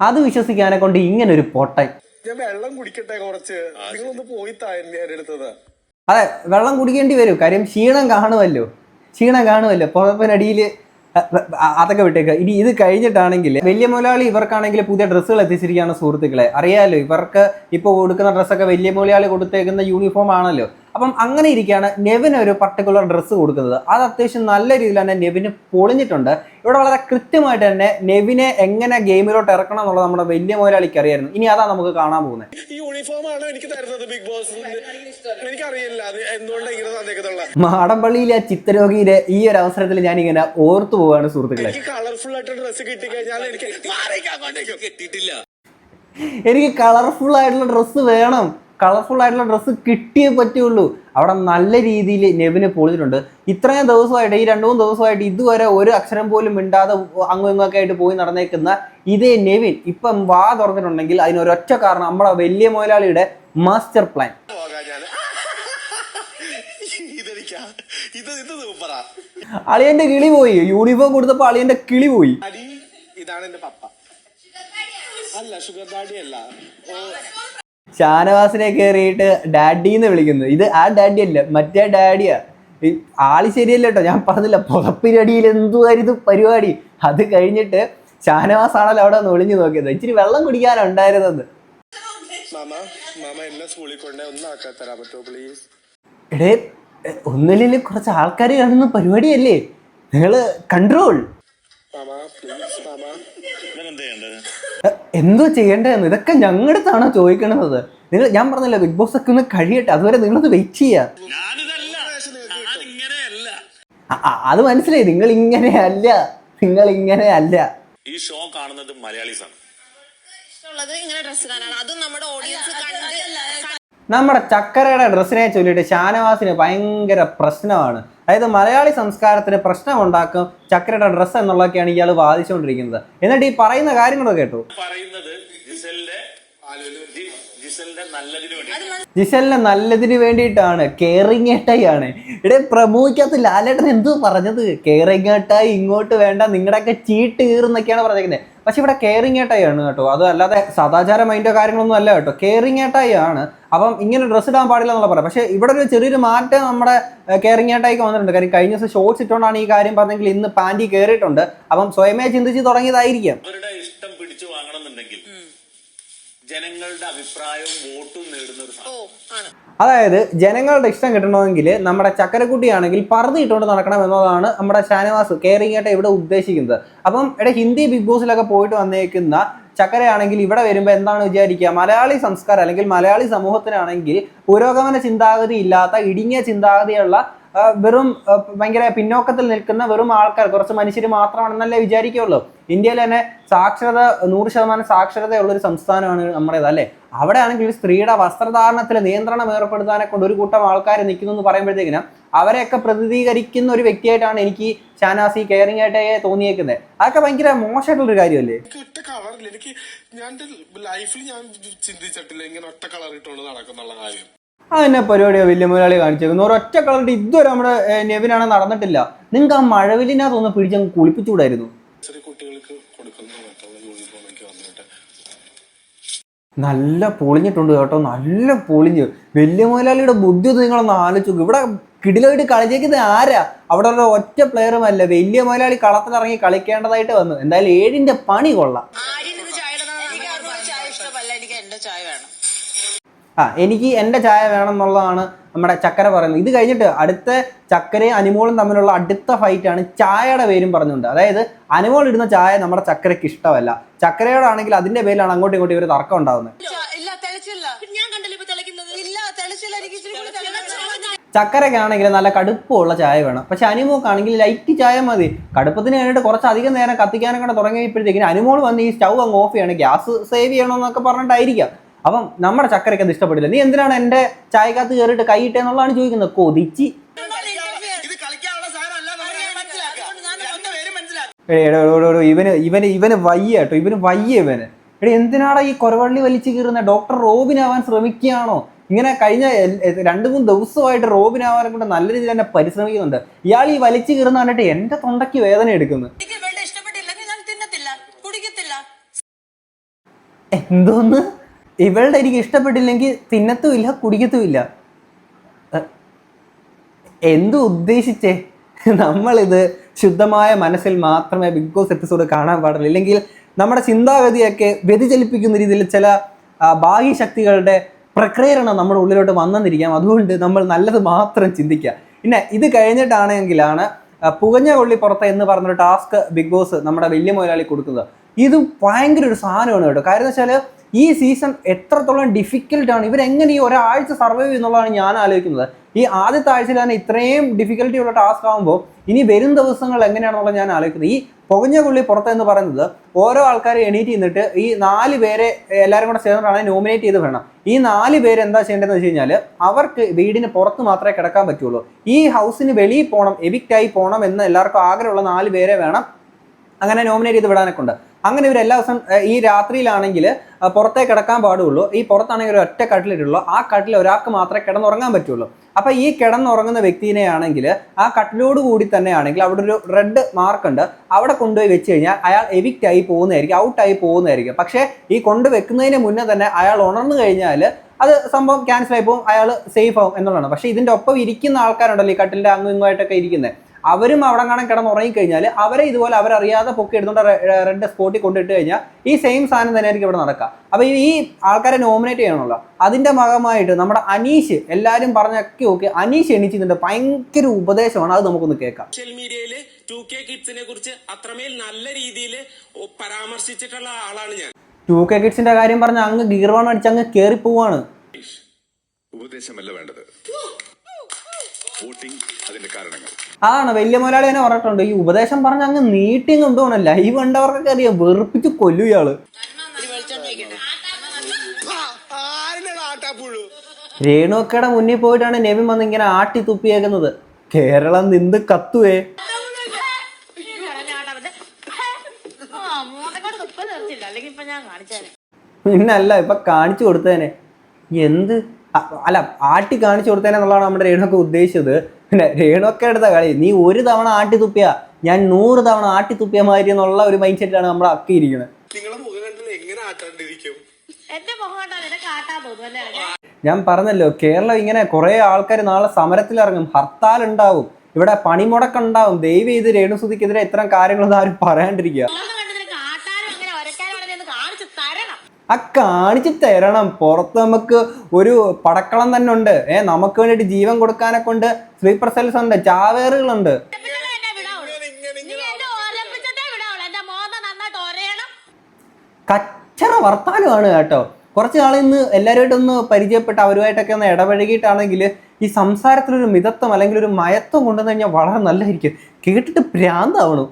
A: അത് വിശ്വസിക്കാനെ കൊണ്ട് ഇങ്ങനെ ഒരു പൊട്ടൻ.
C: ഞാൻ വെള്ളം കുടിക്കട്ടെ കുറച്ച്. നിങ്ങളൊന്ന് പോയി താഴെ ഞാൻ എടുത്തത്.
A: അതെ വെള്ളം കുടിക്കേണ്ടി വരും. കാര്യം ക്ഷീണം കാണുമല്ലോ. ക്ഷീണം കാണുമല്ലോ. പുറപ്പിനടിയിൽ അതൊക്കെ വിട്ടേക്കുക ഇനി ഇത് കഴിഞ്ഞിട്ടാണെങ്കിൽ വലിയ മുതലാളി ഇവർക്കാണെങ്കിൽ പുതിയ ഡ്രസ്സുകൾ എത്തിച്ചിരിക്കുകയാണ് സുഹൃത്തുക്കളെ. അറിയാലോ ഇവർക്ക് ഇപ്പോൾ കൊടുക്കുന്ന ഡ്രസ്സൊക്കെ വലിയ മുതലാളി കൊടുത്തേക്കുന്ന യൂണിഫോം ആണല്ലോ. അപ്പം അങ്ങനെ ഇരിക്കുകയാണ് നെവിന് ഒരു പർട്ടിക്കുലർ ഡ്രസ്സ് കൊടുക്കുന്നത്. അത് അത്യാവശ്യം നല്ല രീതിയിൽ തന്നെ നെവിന് പൊളിഞ്ഞിട്ടുണ്ട്. ഇവിടെ വളരെ കൃത്യമായിട്ട് തന്നെ നെവിനെ എങ്ങനെ ഗെയിമിലോട്ട് ഇറക്കണം എന്നുള്ളത് നമ്മുടെ വലിയ മുതലാളിക്ക് അറിയായിരുന്നു. ഇനി അതാ നമുക്ക് കാണാൻ പോകുന്നത്.
C: ഈ യൂണിഫോം ആണ് എനിക്ക് തരുന്നത് ബിഗ് ബോസ് എനിക്കറിയില്ല
A: മാടമ്പള്ളിയിലെ ചിത്രരോഗിയിലെ ഈ ഒരു അവസരത്തിൽ ഞാൻ ഇങ്ങനെ ഓർത്തു പോവാണ് സുഹൃത്തുക്കളെ.
C: കളർഫുൾ ആയിട്ട് ഡ്രസ്സ് കിട്ടിക്കഴിഞ്ഞാൽ എനിക്ക്.
D: കിട്ടിയിട്ടില്ല.
A: എനിക്ക് കളർഫുൾ ആയിട്ടുള്ള ഡ്രസ്സ് വേണം. കളർഫുൾ ആയിട്ടുള്ള ഡ്രസ്സ് കിട്ടിയേ പറ്റുള്ളൂ. അവിടെ നല്ല രീതിയിൽ നെവിനെ പൊളിച്ചിട്ടുണ്ട് ഇത്രയും ദിവസമായിട്ട് ഈ രണ്ടു മൂന്ന് ദിവസമായിട്ട് ഇതുവരെ ഒരു അക്ഷരം പോലും മിണ്ടാതെ അങ്ങും ഇങ്ങൊക്കെ ആയിട്ട് പോയി നടന്നേക്കുന്ന ഇതേ നെവിൻ ഇപ്പം വാ തുറന്നിട്ടുണ്ടെങ്കിൽ അതിനൊരൊറ്റ കാരണം നമ്മുടെ വലിയ മുതലാളിയുടെ മാസ്റ്റർ പ്ലാൻ അളിയന്റെ കിളി പോയി. യൂണിഫോം കൊടുത്തപ്പോ അളിയന്റെ കിളി പോയി.
C: ഇതാണ് എന്റെ പപ്പ. അല്ല ഷുഗർ ഡാഡി അല്ല.
A: ഷാനവാസിനെ കയറിയിട്ട് ഡാഡി എന്ന് വിളിക്കുന്നു. ഇത് ആ ഡാഡി അല്ല മറ്റേ ഡാഡിയാ. ഈ ആൾ ശരിയല്ല കേട്ടോ ഞാൻ പറഞ്ഞില്ല പുതപ്പിനടിയിൽ എന്തുവായിരുന്നു പരിപാടി. അത് കഴിഞ്ഞിട്ട് ഷാനവാസ് ആണല്ലോ അവിടെ ഒന്ന് ഒളിഞ്ഞു നോക്കിയത്. ഇച്ചിരി വെള്ളം കുടിക്കാനുണ്ടായിരുന്നത് എടേ ഒന്നില്ലെങ്കിൽ കുറച്ച് ആൾക്കാർ കാണുന്ന പരിപാടിയല്ലേ? നിങ്ങൾ കൺട്രോൾ
C: മാമ പ്ലീസ് മാമ.
A: എന്തോ ചെയ്യേണ്ടതെന്ന് ഇതൊക്കെ ഞങ്ങളുടെ അടുത്താണോ ചോദിക്കണത്? നിങ്ങൾ ഞാൻ പറഞ്ഞില്ല ബിഗ് ബോസ് ഒക്കെ ഒന്ന് കഴിയട്ടെ. അതുവരെ നിങ്ങളത് വെയിറ്റ് ചെയ്യാ. ആ, ആ, അത് മനസ്സിലായി. നിങ്ങൾ ഇങ്ങനെ അല്ല നിങ്ങൾ ഇങ്ങനെ അല്ല
D: ഈ ഷോ കാണുന്നത് മലയാളീസ് ആണ്
F: ഇഷ്ടമുള്ളത് ഇങ്ങനെ ഡ്രസ്സ് ഇടാനാണ് അതും നമ്മുടെ ഓഡിയൻസ് കണ്ട്
A: നമ്മുടെ ചക്കരയുടെ ഡ്രസ്സിനെ ചൊല്ലിയിട്ട് ഷാനവാസിന് ഭയങ്കര പ്രശ്നമാണ്. അതായത് മലയാളി സംസ്കാരത്തിന് പ്രശ്നമുണ്ടാക്കും ചക്കരയുടെ ഡ്രസ്സ് എന്നുള്ളതൊക്കെയാണ് ഇയാൾ വാദിച്ചുകൊണ്ടിരിക്കുന്നത്. എന്നിട്ട് ഈ പറയുന്ന കാര്യങ്ങളൊക്കെ കേട്ടു.
D: പറയുന്നത് ജിസലിന്റെ നല്ലതിന്
A: വേണ്ടിയിട്ടാണ്. കെയറിങ് ആണ് ഇവിടെ പ്രമോഹിക്കാത്ത ലാലേട്ടൻ എന്തോ പറഞ്ഞത്? കെയറിങ് ഏട്ടായി ഇങ്ങോട്ട് വേണ്ട നിങ്ങളുടെയൊക്കെ ചീട്ട് കീറുന്നൊക്കെയാണ് പറഞ്ഞിരിക്കുന്നത് പക്ഷെ ഇവിടെ കെയറിങ് ഏട്ടായി ആണ് കേട്ടോ. അത് അല്ലാതെ സദാചാര മൈൻഡോ കാര്യങ്ങളൊന്നും അല്ല കേട്ടോ. കെയറിങ് ഏട്ടായി ആണ്. അപ്പം ഇങ്ങനെ ഡ്രസ്സ് ഇടാൻ പാടില്ല എന്നുള്ള പറയാം. പക്ഷേ ഇവിടെ ഒരു ചെറിയൊരു മാറ്റം നമ്മുടെ കെയറിങ് ഏട്ടായിക്ക് വന്നിട്ടുണ്ട്. കാര്യം കഴിഞ്ഞ ദിവസം ഷോർട്സ് ഇട്ടുകൊണ്ടാണ് ഈ കാര്യം പറഞ്ഞെങ്കിൽ ഇന്ന് പാന്റി കയറിയിട്ടുണ്ട് അപ്പം സ്വയമേ ചിന്തിച്ച് തുടങ്ങിയതായിരിക്കാം.
D: അവരുടെ ഇഷ്ടം പിടിച്ചു വാങ്ങണമെന്നുണ്ടെങ്കിൽ ജനങ്ങളുടെ അഭിപ്രായവും വോട്ടും നേടുന്ന ഒരു സാധനം.
A: അതായത് ജനങ്ങളുടെ ഇഷ്ടം കിട്ടണമെങ്കിൽ നമ്മുടെ ചക്കരക്കുട്ടിയാണെങ്കിൽ ഇട്ടുകൊണ്ട് നടക്കണം എന്നതാണ് നമ്മുടെ ഷാനവാസ് കെയറിംഗ് ആയിട്ട് ഇവിടെ ഉദ്ദേശിക്കുന്നത്. അപ്പം ഇവിടെ ഹിന്ദി ബിഗ് ബോസിലൊക്കെ പോയിട്ട് വന്നേക്കുന്ന ചക്കരയാണെങ്കിൽ ഇവിടെ വരുമ്പോൾ എന്താണ് വിചാരിക്കുക? മലയാളി സംസ്കാരം അല്ലെങ്കിൽ മലയാളി സമൂഹത്തിനാണെങ്കിൽ പുരോഗമന ചിന്താഗതി ഇല്ലാത്ത ഇടുങ്ങിയ ചിന്താഗതിയുള്ള വെറും ഭയങ്കര പിന്നോക്കത്തിൽ നിൽക്കുന്ന വെറും ആൾക്കാർ കുറച്ച് മനുഷ്യർ മാത്രമാണെന്നല്ലേ വിചാരിക്കുള്ളൂ ഇന്ത്യയിൽ തന്നെ സാക്ഷരത നൂറ് ശതമാനം സാക്ഷരതയുള്ള ഒരു സംസ്ഥാനമാണ് നമ്മുടേത് അല്ലേ? അവിടെ ആണെങ്കിൽ സ്ത്രീയുടെ വസ്ത്രധാരണത്തിൽ നിയന്ത്രണം ഏർപ്പെടുത്താനെ കൊണ്ട് ഒരു കൂട്ടം ആൾക്കാർ നിൽക്കുന്നു എന്ന് പറയുമ്പോഴത്തേക്കിനും അവരെയൊക്കെ പ്രതിനിധീകരിക്കുന്ന ഒരു വ്യക്തിയായിട്ടാണ് എനിക്ക് ഷാനാസി കെയറിംഗ് ആയിട്ടേ തോന്നിയേക്കുന്നത്. അതൊക്കെ ഭയങ്കര മോശമായിട്ടുള്ളൊരു കാര്യമല്ലേ?
C: ഒറ്റ കളറില്ല എനിക്ക് ഞാൻ ലൈഫിൽ ഞാൻ ചിന്തിച്ചിട്ടില്ല ഇങ്ങനെ ഒറ്റ കളർ ഇട്ടുകൊണ്ട് നടക്കുന്നുള്ള കാര്യം.
A: അതിനെ പരിപാടിയാണ് വലിയ മുതലാളി കാണിച്ചേക്കുന്നു ഒരൊറ്റ കളറിട്ട് ഇതുവരെ നമ്മുടെ നെവിനാണ് നടന്നിട്ടില്ല. നിങ്ങൾക്ക് ആ മഴവിലിനകത്ത് ഒന്ന് പിടിച്ചങ്ങ് കുളിപ്പിച്ചുകൂടായിരുന്നു? നല്ല പൊളിഞ്ഞിട്ടുണ്ട് കേട്ടോ. നല്ല പൊളിഞ്ഞ്. വലിയ മുതലാളിയുടെ ബുദ്ധി ഒന്ന് നിങ്ങളൊന്ന് ആലോചിച്ചു ഇവിടെ കിടിലായിട്ട് കളിച്ചേക്കുന്നത് ആരാ? അവിടെ ഉള്ള ഒറ്റ പ്ലെയറുമല്ല വലിയ മുതലാളി കളത്തിലിറങ്ങി കളിക്കേണ്ടതായിട്ട് വന്നു. എന്തായാലും ഏഴിന്റെ പണി കൊള്ളാം.
B: ആ എനിക്ക് എന്റെ ചായ വേണം
A: എന്നുള്ളതാണ് നമ്മുടെ ചക്കര പറയുന്നത്. ഇത് കഴിഞ്ഞിട്ട് അടുത്ത ചക്കരയും അനുമോളും തമ്മിലുള്ള അടുത്ത ഫൈറ്റാണ് ചായയുടെ പേരും പറഞ്ഞുകൊണ്ട്. അതായത് അനുമോൾ ഇടുന്ന ചായ നമ്മുടെ ചക്കരയ്ക്ക് ഇഷ്ടമല്ല. ചക്കരയോടാണെങ്കിൽ അതിന്റെ പേരിലാണ് അങ്ങോട്ടും ഇങ്ങോട്ടും ഇവർ തർക്കം ഉണ്ടാകുന്നത്
B: ചക്കരക്കാണെങ്കിൽ തെളിച്ചില്ല. ഞാൻ കണ്ടില്ല ഇപ്പൊ തെളിക്കുന്നത്. ഇല്ല തെളിച്ചില്ല. എനിക്ക് ഇച്ചിരി കൂടി തെളിച്ചില്ല
A: ചക്കരയ്ക്കാണെങ്കിൽ നല്ല കടുപ്പമുള്ള ചായ വേണം. പക്ഷെ അനുമോക്കാണെങ്കിൽ ലൈറ്റ് ചായ മതി. കടുപ്പത്തിന് വേണ്ടിയിട്ട് കുറച്ച് അധികം നേരം കത്തിക്കാനും കൂടെ തുടങ്ങിയപ്പോഴത്തേക്കിന് അനിമോൾ വന്ന് ഈ സ്റ്റൗ അങ്ങ് ഓഫ് ചെയ്യണം. ഗ്യാസ് സേവ് ചെയ്യണമെന്നൊക്കെ പറഞ്ഞിട്ടായിരിക്കാം. അപ്പം നമ്മുടെ ചക്കരയ്ക്ക് അത് ഇഷ്ടപ്പെടില്ല നീ എന്തിനാണ് എന്റെ ചായക്കകത്ത് കയറിയിട്ട് കൈയിട്ടെന്നുള്ളതാണ് ചോദിക്കുന്നത്. കൊതിച്ച്. എടേ, ഇവന് ഇവന് ഇവന് വയ്യ കേട്ടോ. ഇവന് വയ്യ ഇവന്. എടാ എന്തിനാടാ ഈ കൊരവള്ളി വലിച്ചു കീറുന്ന? ഡോക്ടർ റോബിനാവാൻ ശ്രമിക്കുകയാണോ? ഇങ്ങനെ കഴിഞ്ഞ രണ്ടു മൂന്ന് ദിവസമായിട്ട് റോബിൻ ആവാനെ കൊണ്ട് നല്ല രീതിയിൽ തന്നെ പരിശ്രമിക്കുന്നുണ്ട്. ഇയാൾ ഈ വലിച്ചു കീറുന്ന കണ്ടിട്ട് എന്റെ തൊണ്ടയ്ക്ക് വേദന എടുക്കുന്നു. എന്തോന്ന്? ഇവളുടെ എനിക്ക് ഇഷ്ടപ്പെട്ടില്ലെങ്കിൽ തിന്നത്തുമില്ല കുടിക്കത്തുമില്ല. എന്തു ഉദ്ദേശിച്ചേ? നമ്മളിത് ശുദ്ധമായ മനസ്സിൽ മാത്രമേ ബിഗ് ബോസ് എപ്പിസോഡ് കാണാൻ പാടുള്ളൂ. ഇല്ലെങ്കിൽ നമ്മുടെ ചിന്താഗതിയൊക്കെ വ്യതിചലിപ്പിക്കുന്ന രീതിയിൽ ചില ബാഹ്യശക്തികളുടെ ബാഹ്യ ശക്തികളുടെ പ്രക്രിയണം നമ്മുടെ ഉള്ളിലോട്ട് വന്നെന്നിരിക്കാം. അതുകൊണ്ട് നമ്മൾ നല്ലത് മാത്രം ചിന്തിക്കുക. പിന്നെ ഇത് കഴിഞ്ഞിട്ടാണെങ്കിലാണ് പുകഞ്ഞ കൊള്ളി പുറത്ത് എന്ന് പറഞ്ഞൊരു ടാസ്ക് ബിഗ് ബോസ് നമ്മുടെ വലിയ മുതലാളി കൊടുക്കുന്നത്. ഇത് ഭയങ്കര ഒരു സാധനമാണ് കേട്ടോ. കാര്യം എന്ന് വെച്ചാൽ ഈ സീസൺ എത്രത്തോളം ഡിഫിക്കൽട്ടാണ് ഇവരെങ്ങനെ ഈ ഒരാഴ്ച സർവൈവ് ചെയ്യുന്നുള്ളതാണ് ഞാൻ ആലോചിക്കുന്നത്. ഈ ആദ്യത്തെ ആഴ്ചയിൽ തന്നെ ഇത്രയും ഡിഫിക്കൽട്ടി ഉള്ള ടാസ്ക് ആകുമ്പോൾ ഇനി വരും ദിവസങ്ങൾ എങ്ങനെയാണെന്നുള്ളത് ഞാൻ ആലോചിക്കുന്നത്. ഈ പുകഞ്ഞ പുള്ളി പുറത്തെന്ന് പറയുന്നത് ഓരോ ആൾക്കാർ എണീറ്റ് നിന്നിട്ട് ഈ നാല് പേരെ എല്ലാവരും കൂടെ ചേർന്നിട്ടാണ് നോമിനേറ്റ് ചെയ്ത് വേണം ഈ നാല് പേര് എന്താ ചെയ്യേണ്ടതെന്ന് വെച്ച് കഴിഞ്ഞാൽ അവർക്ക് വീടിന് പുറത്ത് മാത്രമേ കിടക്കാൻ പറ്റുള്ളൂ. ഈ ഹൗസിന് വെളിയിൽ പോകണം എവിക്റ്റ് ആയി പോകണം എന്ന് എല്ലാവർക്കും ആഗ്രഹമുള്ള നാല് പേരെ വേണം അങ്ങനെ നോമിനേറ്റ് ചെയ്ത് വിടാനൊക്കെ ഉണ്ട്. അങ്ങനെ ഇവർ എല്ലാ ദിവസം ഈ രാത്രിയിലാണെങ്കിൽ പുറത്തേക്ക് കിടക്കാൻ പാടുള്ളൂ. ഈ പുറത്താണെങ്കിൽ ഒറ്റ കട്ടിലിട്ടുള്ളൂ. ആ കട്ടിൽ ഒരാൾക്ക് മാത്രമേ കിടന്നുറങ്ങാൻ പറ്റുള്ളൂ. അപ്പൊ ഈ കിടന്നുറങ്ങുന്ന വ്യക്തിനെ ആണെങ്കിൽ ആ കട്ടിലോട് കൂടി തന്നെയാണെങ്കിൽ അവിടെ ഒരു റെഡ് മാർക്ക് ഉണ്ട്. അവിടെ കൊണ്ടുപോയി വെച്ച് കഴിഞ്ഞാൽ അയാൾ എവിക്റ്റ് ആയി പോകുന്നതായിരിക്കും ഔട്ടായി പോകുന്നതായിരിക്കും. പക്ഷേ ഈ കൊണ്ടുവെക്കുന്നതിന് മുന്നേ തന്നെ അയാൾ ഉണർന്നു കഴിഞ്ഞാൽ അത് സംഭവം ക്യാൻസൽ ആയി പോകും അയാൾ സേഫ് ആവും എന്നുള്ളതാണ്. പക്ഷേ ഇതിന്റെ ഒപ്പം ഇരിക്കുന്ന ആൾക്കാരുണ്ടല്ലോ ഈ കട്ടിലിന്റെ അങ്ങും ഇങ്ങുമായിട്ടൊക്കെ ഇരിക്കുന്നത്. അവരും അവിടെ കാണാൻ കിടന്ന് ഉറങ്ങിക്കഴിഞ്ഞാൽ അവരെ ഇതുപോലെ അവരറിയാതെ പൊക്കി എടുത്തോണ്ട് റെഡ് സ്പോട്ടിൽ കൊണ്ടിട്ട് കഴിഞ്ഞാൽ ഈ സെയിം സാധനം തന്നെയായിരിക്കും ഇവിടെ നടക്കുക അപ്പോൾ ഈ ആൾക്കാരെ നോമിനേറ്റ് ചെയ്യണമല്ലോ. അതിന്റെ ഭാഗമായിട്ട് നമ്മുടെ അനീഷ് എല്ലാവരും പറഞ്ഞൊക്കെ ഓക്കെ അനീഷ് എണീച്ചിട്ടുണ്ട്. ഭയങ്കര ഉപദേശമാണ്. അത് നമുക്കൊന്ന് കേൾക്കാം.
G: സോഷ്യൽ മീഡിയയിൽ ടു കെ കിഡ്സിനെ കുറിച്ച് അത്രമേൽ നല്ല രീതിയിൽ പരാമർശിച്ചിട്ടുള്ള ആളാണ് ഞാൻ.
A: ടു കെ കിഡ്സിന്റെ കാര്യം പറഞ്ഞ അങ്ങ് ഗീർവാൺ അടിച്ച് അങ്ങ് കയറി പോവാണ്
E: ഉപദേശമല്ല വേണ്ടത്. വോട്ടിംഗ് അതിന്റെ കാരണങ്ങൾ.
A: അതാണ് വലിയ മുതലാളി തന്നെ പറഞ്ഞിട്ടുണ്ട്. ഈ ഉപദേശം പറഞ്ഞ അങ്ങ് നീട്ടി കൊണ്ടുപോകണം ലൈവ് കണ്ടവർക്കൊക്കെ അറിയാം വെറുപ്പിച്ച് കൊല്ലു ഇയാൾ. രേണുക്കയുടെ മുന്നിൽ പോയിട്ടാണ് നെവിൻ വന്ന് ഇങ്ങനെ ആട്ടി തുപ്പിയേക്കുന്നത്. കേരളം നിന്ന് കത്തുവേ. പിന്നല്ല ഇപ്പൊ കാണിച്ചു കൊടുത്തേനെ എന്ത്? അല്ല ആട്ടി കാണിച്ചു കൊടുത്തേനെ എന്നുള്ളതാണ് നമ്മുടെ രേണുക്ക ഉദ്ദേശിച്ചത്. പിന്നെ രേണുവൊക്കെ എടുത്ത കളി. നീ ഒരു തവണ ആട്ടി തുപ്പിയ. ഞാൻ നൂറ് തവണ ആട്ടി തുപ്പിയ മാതിരി എന്നുള്ള ഒരു മൈൻഡ് സെറ്റിലാണ് നമ്മൾ അക്കിയിരിക്കുന്നത് ഞാൻ പറഞ്ഞല്ലോ കേരളം ഇങ്ങനെ കുറെ ആൾക്കാർ നാളെ സമരത്തിൽ ഇറങ്ങും ഹർത്താൽ ഉണ്ടാവും. ഇവിടെ പണിമുടക്കുണ്ടാവും ദയവ് ചെയ്ത് രേണുസുതിക്കെതിരെ ഇത്തരം കാര്യങ്ങളൊന്നും ആരും പറയാണ്ടിരിക്കുക
F: മുഖം കണ്ട് നിനക്ക് ആട്ടാനും എങ്ങനെ വരയ്ക്കാനും ആണെന്ന് ഒന്ന് കാണിച്ച് തരണം
A: ആ കാണിച്ച് തരണം. പുറത്ത് നമുക്ക് ഒരു പടക്കളം തന്നെ ഉണ്ട്. ഏ നമുക്ക് വേണ്ടിയിട്ട് ജീവൻ കൊടുക്കാനൊക്കെ ഉണ്ട്. സ്ലീപ്പർ സെൽസ് ഉണ്ട് ചാവേറുകളുണ്ട്. കച്ചറ വർത്താനമാണ് കേട്ടോ. കുറച്ച് നാൾ ഇന്ന് എല്ലാവരുമായിട്ട് ഒന്ന് പരിചയപ്പെട്ട് അവരുമായിട്ടൊക്കെ ഒന്ന് ഇടപഴകിയിട്ടാണെങ്കിൽ ഈ സംസാരത്തിലൊരു മിതത്വം അല്ലെങ്കിൽ ഒരു മയത്വം കൊണ്ടുവന്നു കഴിഞ്ഞാൽ വളരെ നല്ലതായിരിക്കും. കേട്ടിട്ട് ഭ്രാന്താവണു.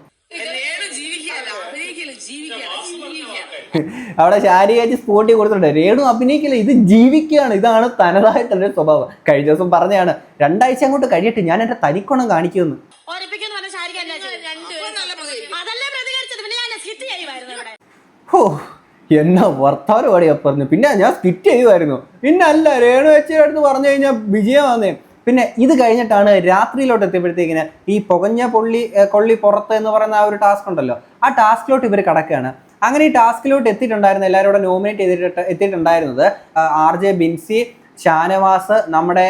A: അവിടെ ശാരീരിക സ്പോട്ടി കൊടുത്തിട്ടുണ്ട്. രേണു അഭിനയിക്കില്ല ഇത് ജീവിക്കുകയാണ്. ഇതാണ് തനതായിട്ടുള്ള സ്വഭാവം. കഴിഞ്ഞ ദിവസം പറഞ്ഞാണ് രണ്ടാഴ്ച അങ്ങോട്ട് കഴിയട്ടെ ഞാൻ എന്റെ തനിക്കൊണം കാണിക്കുമെന്ന്. ഹോ എന്നാ വർത്താനം പാടിയാ പറഞ്ഞു പിന്നെ ഞാൻ സ്കിറ്റ് ചെയ്യുമായിരുന്നു. പിന്നെ അല്ല രേണു വെച്ചിയുടെ അടുത്ത് പറഞ്ഞു കഴിഞ്ഞാൽ വിജയമാന്നേ. പിന്നെ ഇത് കഴിഞ്ഞിട്ടാണ് രാത്രിയിലോട്ട് എത്തിയപ്പോഴത്തേക്കിന് ഈ പുകഞ്ഞ പൊള്ളി കൊള്ളി പുറത്ത് എന്ന് പറയുന്ന ആ ഒരു ടാസ്ക് ഉണ്ടല്ലോ. ആ ടാസ്കിലോട്ട് ഇവർ കിടക്കുകയാണ്. അങ്ങനെ ഈ ടാസ്കിലോട്ട് എത്തിയിട്ടുണ്ടായിരുന്ന എല്ലാവരും കൂടെ നോമിനേറ്റ് ചെയ്തിട്ട് എത്തിയിട്ടുണ്ടായിരുന്നത്. ആർ ജെ ബിൻസി ഷാനവാസ് നമ്മുടെ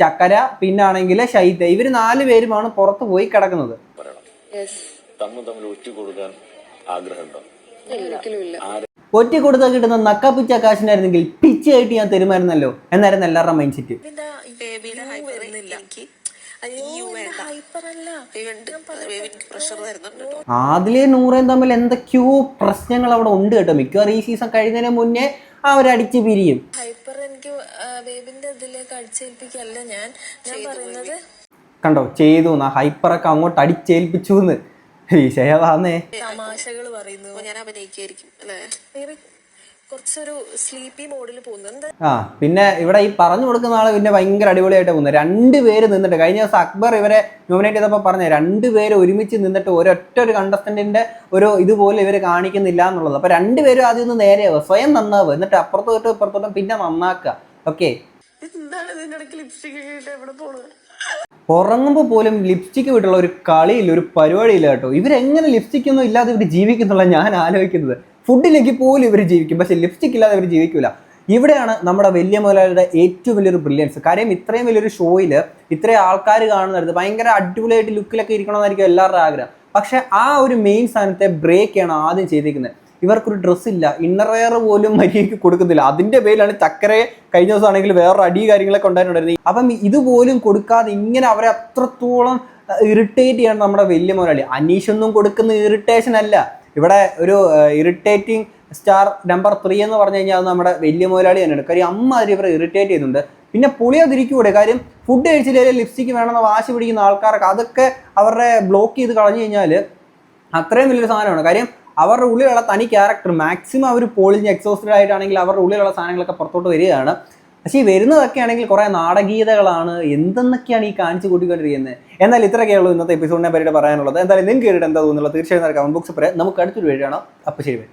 A: ചക്കര പിന്നാണെങ്കിൽ ഷൈദ ഇവർ നാല് പേരുമാണ് പുറത്തു പോയി കിടക്കുന്നത്.
D: ഒറ്റ
A: കൊടുത്താൽ കിട്ടുന്ന നക്കാപ്പിച്ച കാശിനായിരുന്നെങ്കിൽ പിച്ചയായിട്ട് ഞാൻ തരുമായിരുന്നല്ലോ. എന്നായിരുന്നു എല്ലാവരുടെ മൈൻഡ് സെറ്റ് ആദിലെ നൂറേം തമ്മിൽ എന്തൊക്കെയോ പ്രശ്നങ്ങൾ അവിടെ ഉണ്ട് കേട്ടോ. മിക്കവാറും ഈ സീസൺ കഴിയുന്നതിന് മുന്നേ അവരടിച്ച് പിരിയും.
H: ഹൈപ്പർ എനിക്ക് ബേബിന്റെ ഇതിലേക്ക് അടിച്ചേൽപ്പിക്കല്ല ഞാൻ. ഞാൻ പറയുന്നത്
A: കണ്ടോ? ചെയ്തു ഹൈപ്പറൊക്കെ അങ്ങോട്ട് അടിച്ചേൽപ്പിച്ചു എന്ന്. വിഷയവാന്നേ
H: തമാശകൾ പറയുന്നു
F: ഞാൻ അഭിനയിക്കായിരിക്കും
H: കുറച്ചൊരു സ്ലീപ്പി മോഡിൽ
A: ആ പിന്നെ ഇവിടെ ഈ പറഞ്ഞു കൊടുക്കുന്ന ആൾ പിന്നെ ഭയങ്കര അടിപൊളിയായിട്ട് പോകുന്നത് രണ്ട് പേര് നിന്നിട്ട് കഴിഞ്ഞ ദിവസം അക്ബർ ഇവരെ നോമിനേറ്റ് ചെയ്തപ്പോൾ പറഞ്ഞ രണ്ട് പേര് ഒരുമിച്ച് നിന്നിട്ട് ഒരൊറ്റ ഒരു കണ്ടസ്റ്റന്റിന്റെ ഒരു ഇതുപോലെ ഇവർ കാണിക്കുന്നില്ല എന്നുള്ളത്. അപ്പൊ രണ്ടുപേരും ആദ്യം ഒന്ന് നേരെ സ്വയം നന്നാവുക എന്നിട്ട് അപ്പുറത്ത് തൊട്ട് ഇപ്പുറത്തോട്ടും പിന്നെ നന്നാക്കുക ഓക്കെ ഉറങ്ങുമ്പോൾ പോലും ലിപ്സ്റ്റിക്ക് വിട്ടുള്ള ഒരു കളിയില്ല ഒരു പരിപാടിയില്ല കേട്ടോ. ഇവരെങ്ങനെ ലിപ്സ്റ്റിക് ഒന്നും ഇല്ലാതെ ഇവർ ജീവിക്കുന്നുള്ള ഞാൻ ആലോചിക്കുന്നത്. ഫുഡിലേക്ക് പോലും ഇവർ ജീവിക്കും. പക്ഷേ ലിപ്സ്റ്റിക് ഇല്ലാതെ ഇവർ ജീവിക്കില്ല ഇവിടെയാണ് നമ്മുടെ വലിയ മുതലാളിയുടെ ഏറ്റവും വലിയൊരു ബ്രില്യൻസ് കാര്യം ഇത്രയും വലിയൊരു ഷോയിൽ ഇത്രയും ആൾക്കാർ കാണുന്നത് ഭയങ്കര അടിപൊളിയായിട്ട് ലുക്കിലൊക്കെ ഇരിക്കണമെന്നായിരിക്കും എല്ലാവരുടെ ആഗ്രഹം. പക്ഷേ ആ ഒരു മെയിൻ സാധനത്തെ ബ്രേക്ക് ആദ്യം ചെയ്തിരിക്കുന്നത് ഇവർക്കൊരു ഡ്രസ്സ് ഇല്ല. ഇന്നർ വെയർ പോലും മര്യാദയ്ക്ക് കൊടുക്കുന്നില്ല. അതിന്റെ പേരിലാണ് ചക്കരയെ കഴിഞ്ഞ ദിവസം ആണെങ്കിൽ വേറൊരു അടി കാര്യങ്ങളൊക്കെ ഉണ്ടായിട്ടുണ്ടായിരുന്നു അപ്പം ഇതുപോലും കൊടുക്കാതെ ഇങ്ങനെ അവരെ അത്രത്തോളം ഇറിറ്റേറ്റ് ചെയ്യണം നമ്മുടെ വലിയ മുതലാളി. അനീഷൊന്നും കൊടുക്കുന്ന ഇറിറ്റേഷൻ അല്ല. ഇവിടെ ഒരു ഇറിറ്റേറ്റിംഗ് സ്റ്റാർ നമ്പർ ത്രീ എന്ന് പറഞ്ഞു കഴിഞ്ഞാൽ അത് നമ്മുടെ വലിയ മുതലാളി തന്നെയാണ്. കാര്യം അമ്മ അതിൽ ഇവരെ ഇറിറ്റേറ്റ് ചെയ്യുന്നുണ്ട് പിന്നെ പുളിയാതിരിക്കൂടെ. കാര്യം ഫുഡ് കഴിച്ചില്ലെങ്കിൽ ലിപ്സ്റ്റിക്ക് വേണമെന്ന് വാശി പിടിക്കുന്ന ആൾക്കാർക്ക് അതൊക്കെ അവരുടെ ബ്ലോക്ക് ചെയ്ത് കളഞ്ഞു കഴിഞ്ഞാൽ അത്രയും വലിയൊരു സാധനമാണ്. കാര്യം അവരുടെ ഉള്ളിലുള്ള തനി ക്യാരക്ടർ മാക്സിമം അവർ പോളിഞ്ഞ് എക്സോസ്റ്റഡ് ആയിട്ടാണെങ്കിൽ അവരുടെ ഉള്ളിലുള്ള സാധനങ്ങളൊക്കെ പുറത്തോട്ട് വരികയാണ്. പക്ഷേ ഈ വരുന്നതൊക്കെ ആണെങ്കിൽ കുറേ നാടകീയതകളാണ് എന്തെന്നൊക്കെയാണ് ഈ കാണിച്ചു കൂട്ടിക്കൊണ്ടിരിക്കുന്നത്. എന്നാൽ ഇത്രയൊക്കെയുള്ളൂ ഇന്നത്തെ എപ്പിസോഡിനെ പറ്റിയിട്ട് പറയാനുള്ളത്. എന്തായാലും നിങ്ങൾക്ക് കേട്ടിട്ട് എന്താ തോന്നുന്നുള്ളത് തീർച്ചയായും കമന്റ് ബോക്സിൽ പറയാം. നമുക്ക് അടുത്തൊരു വീഡിയോ അപ്പം അപ്പോൾ ശരി.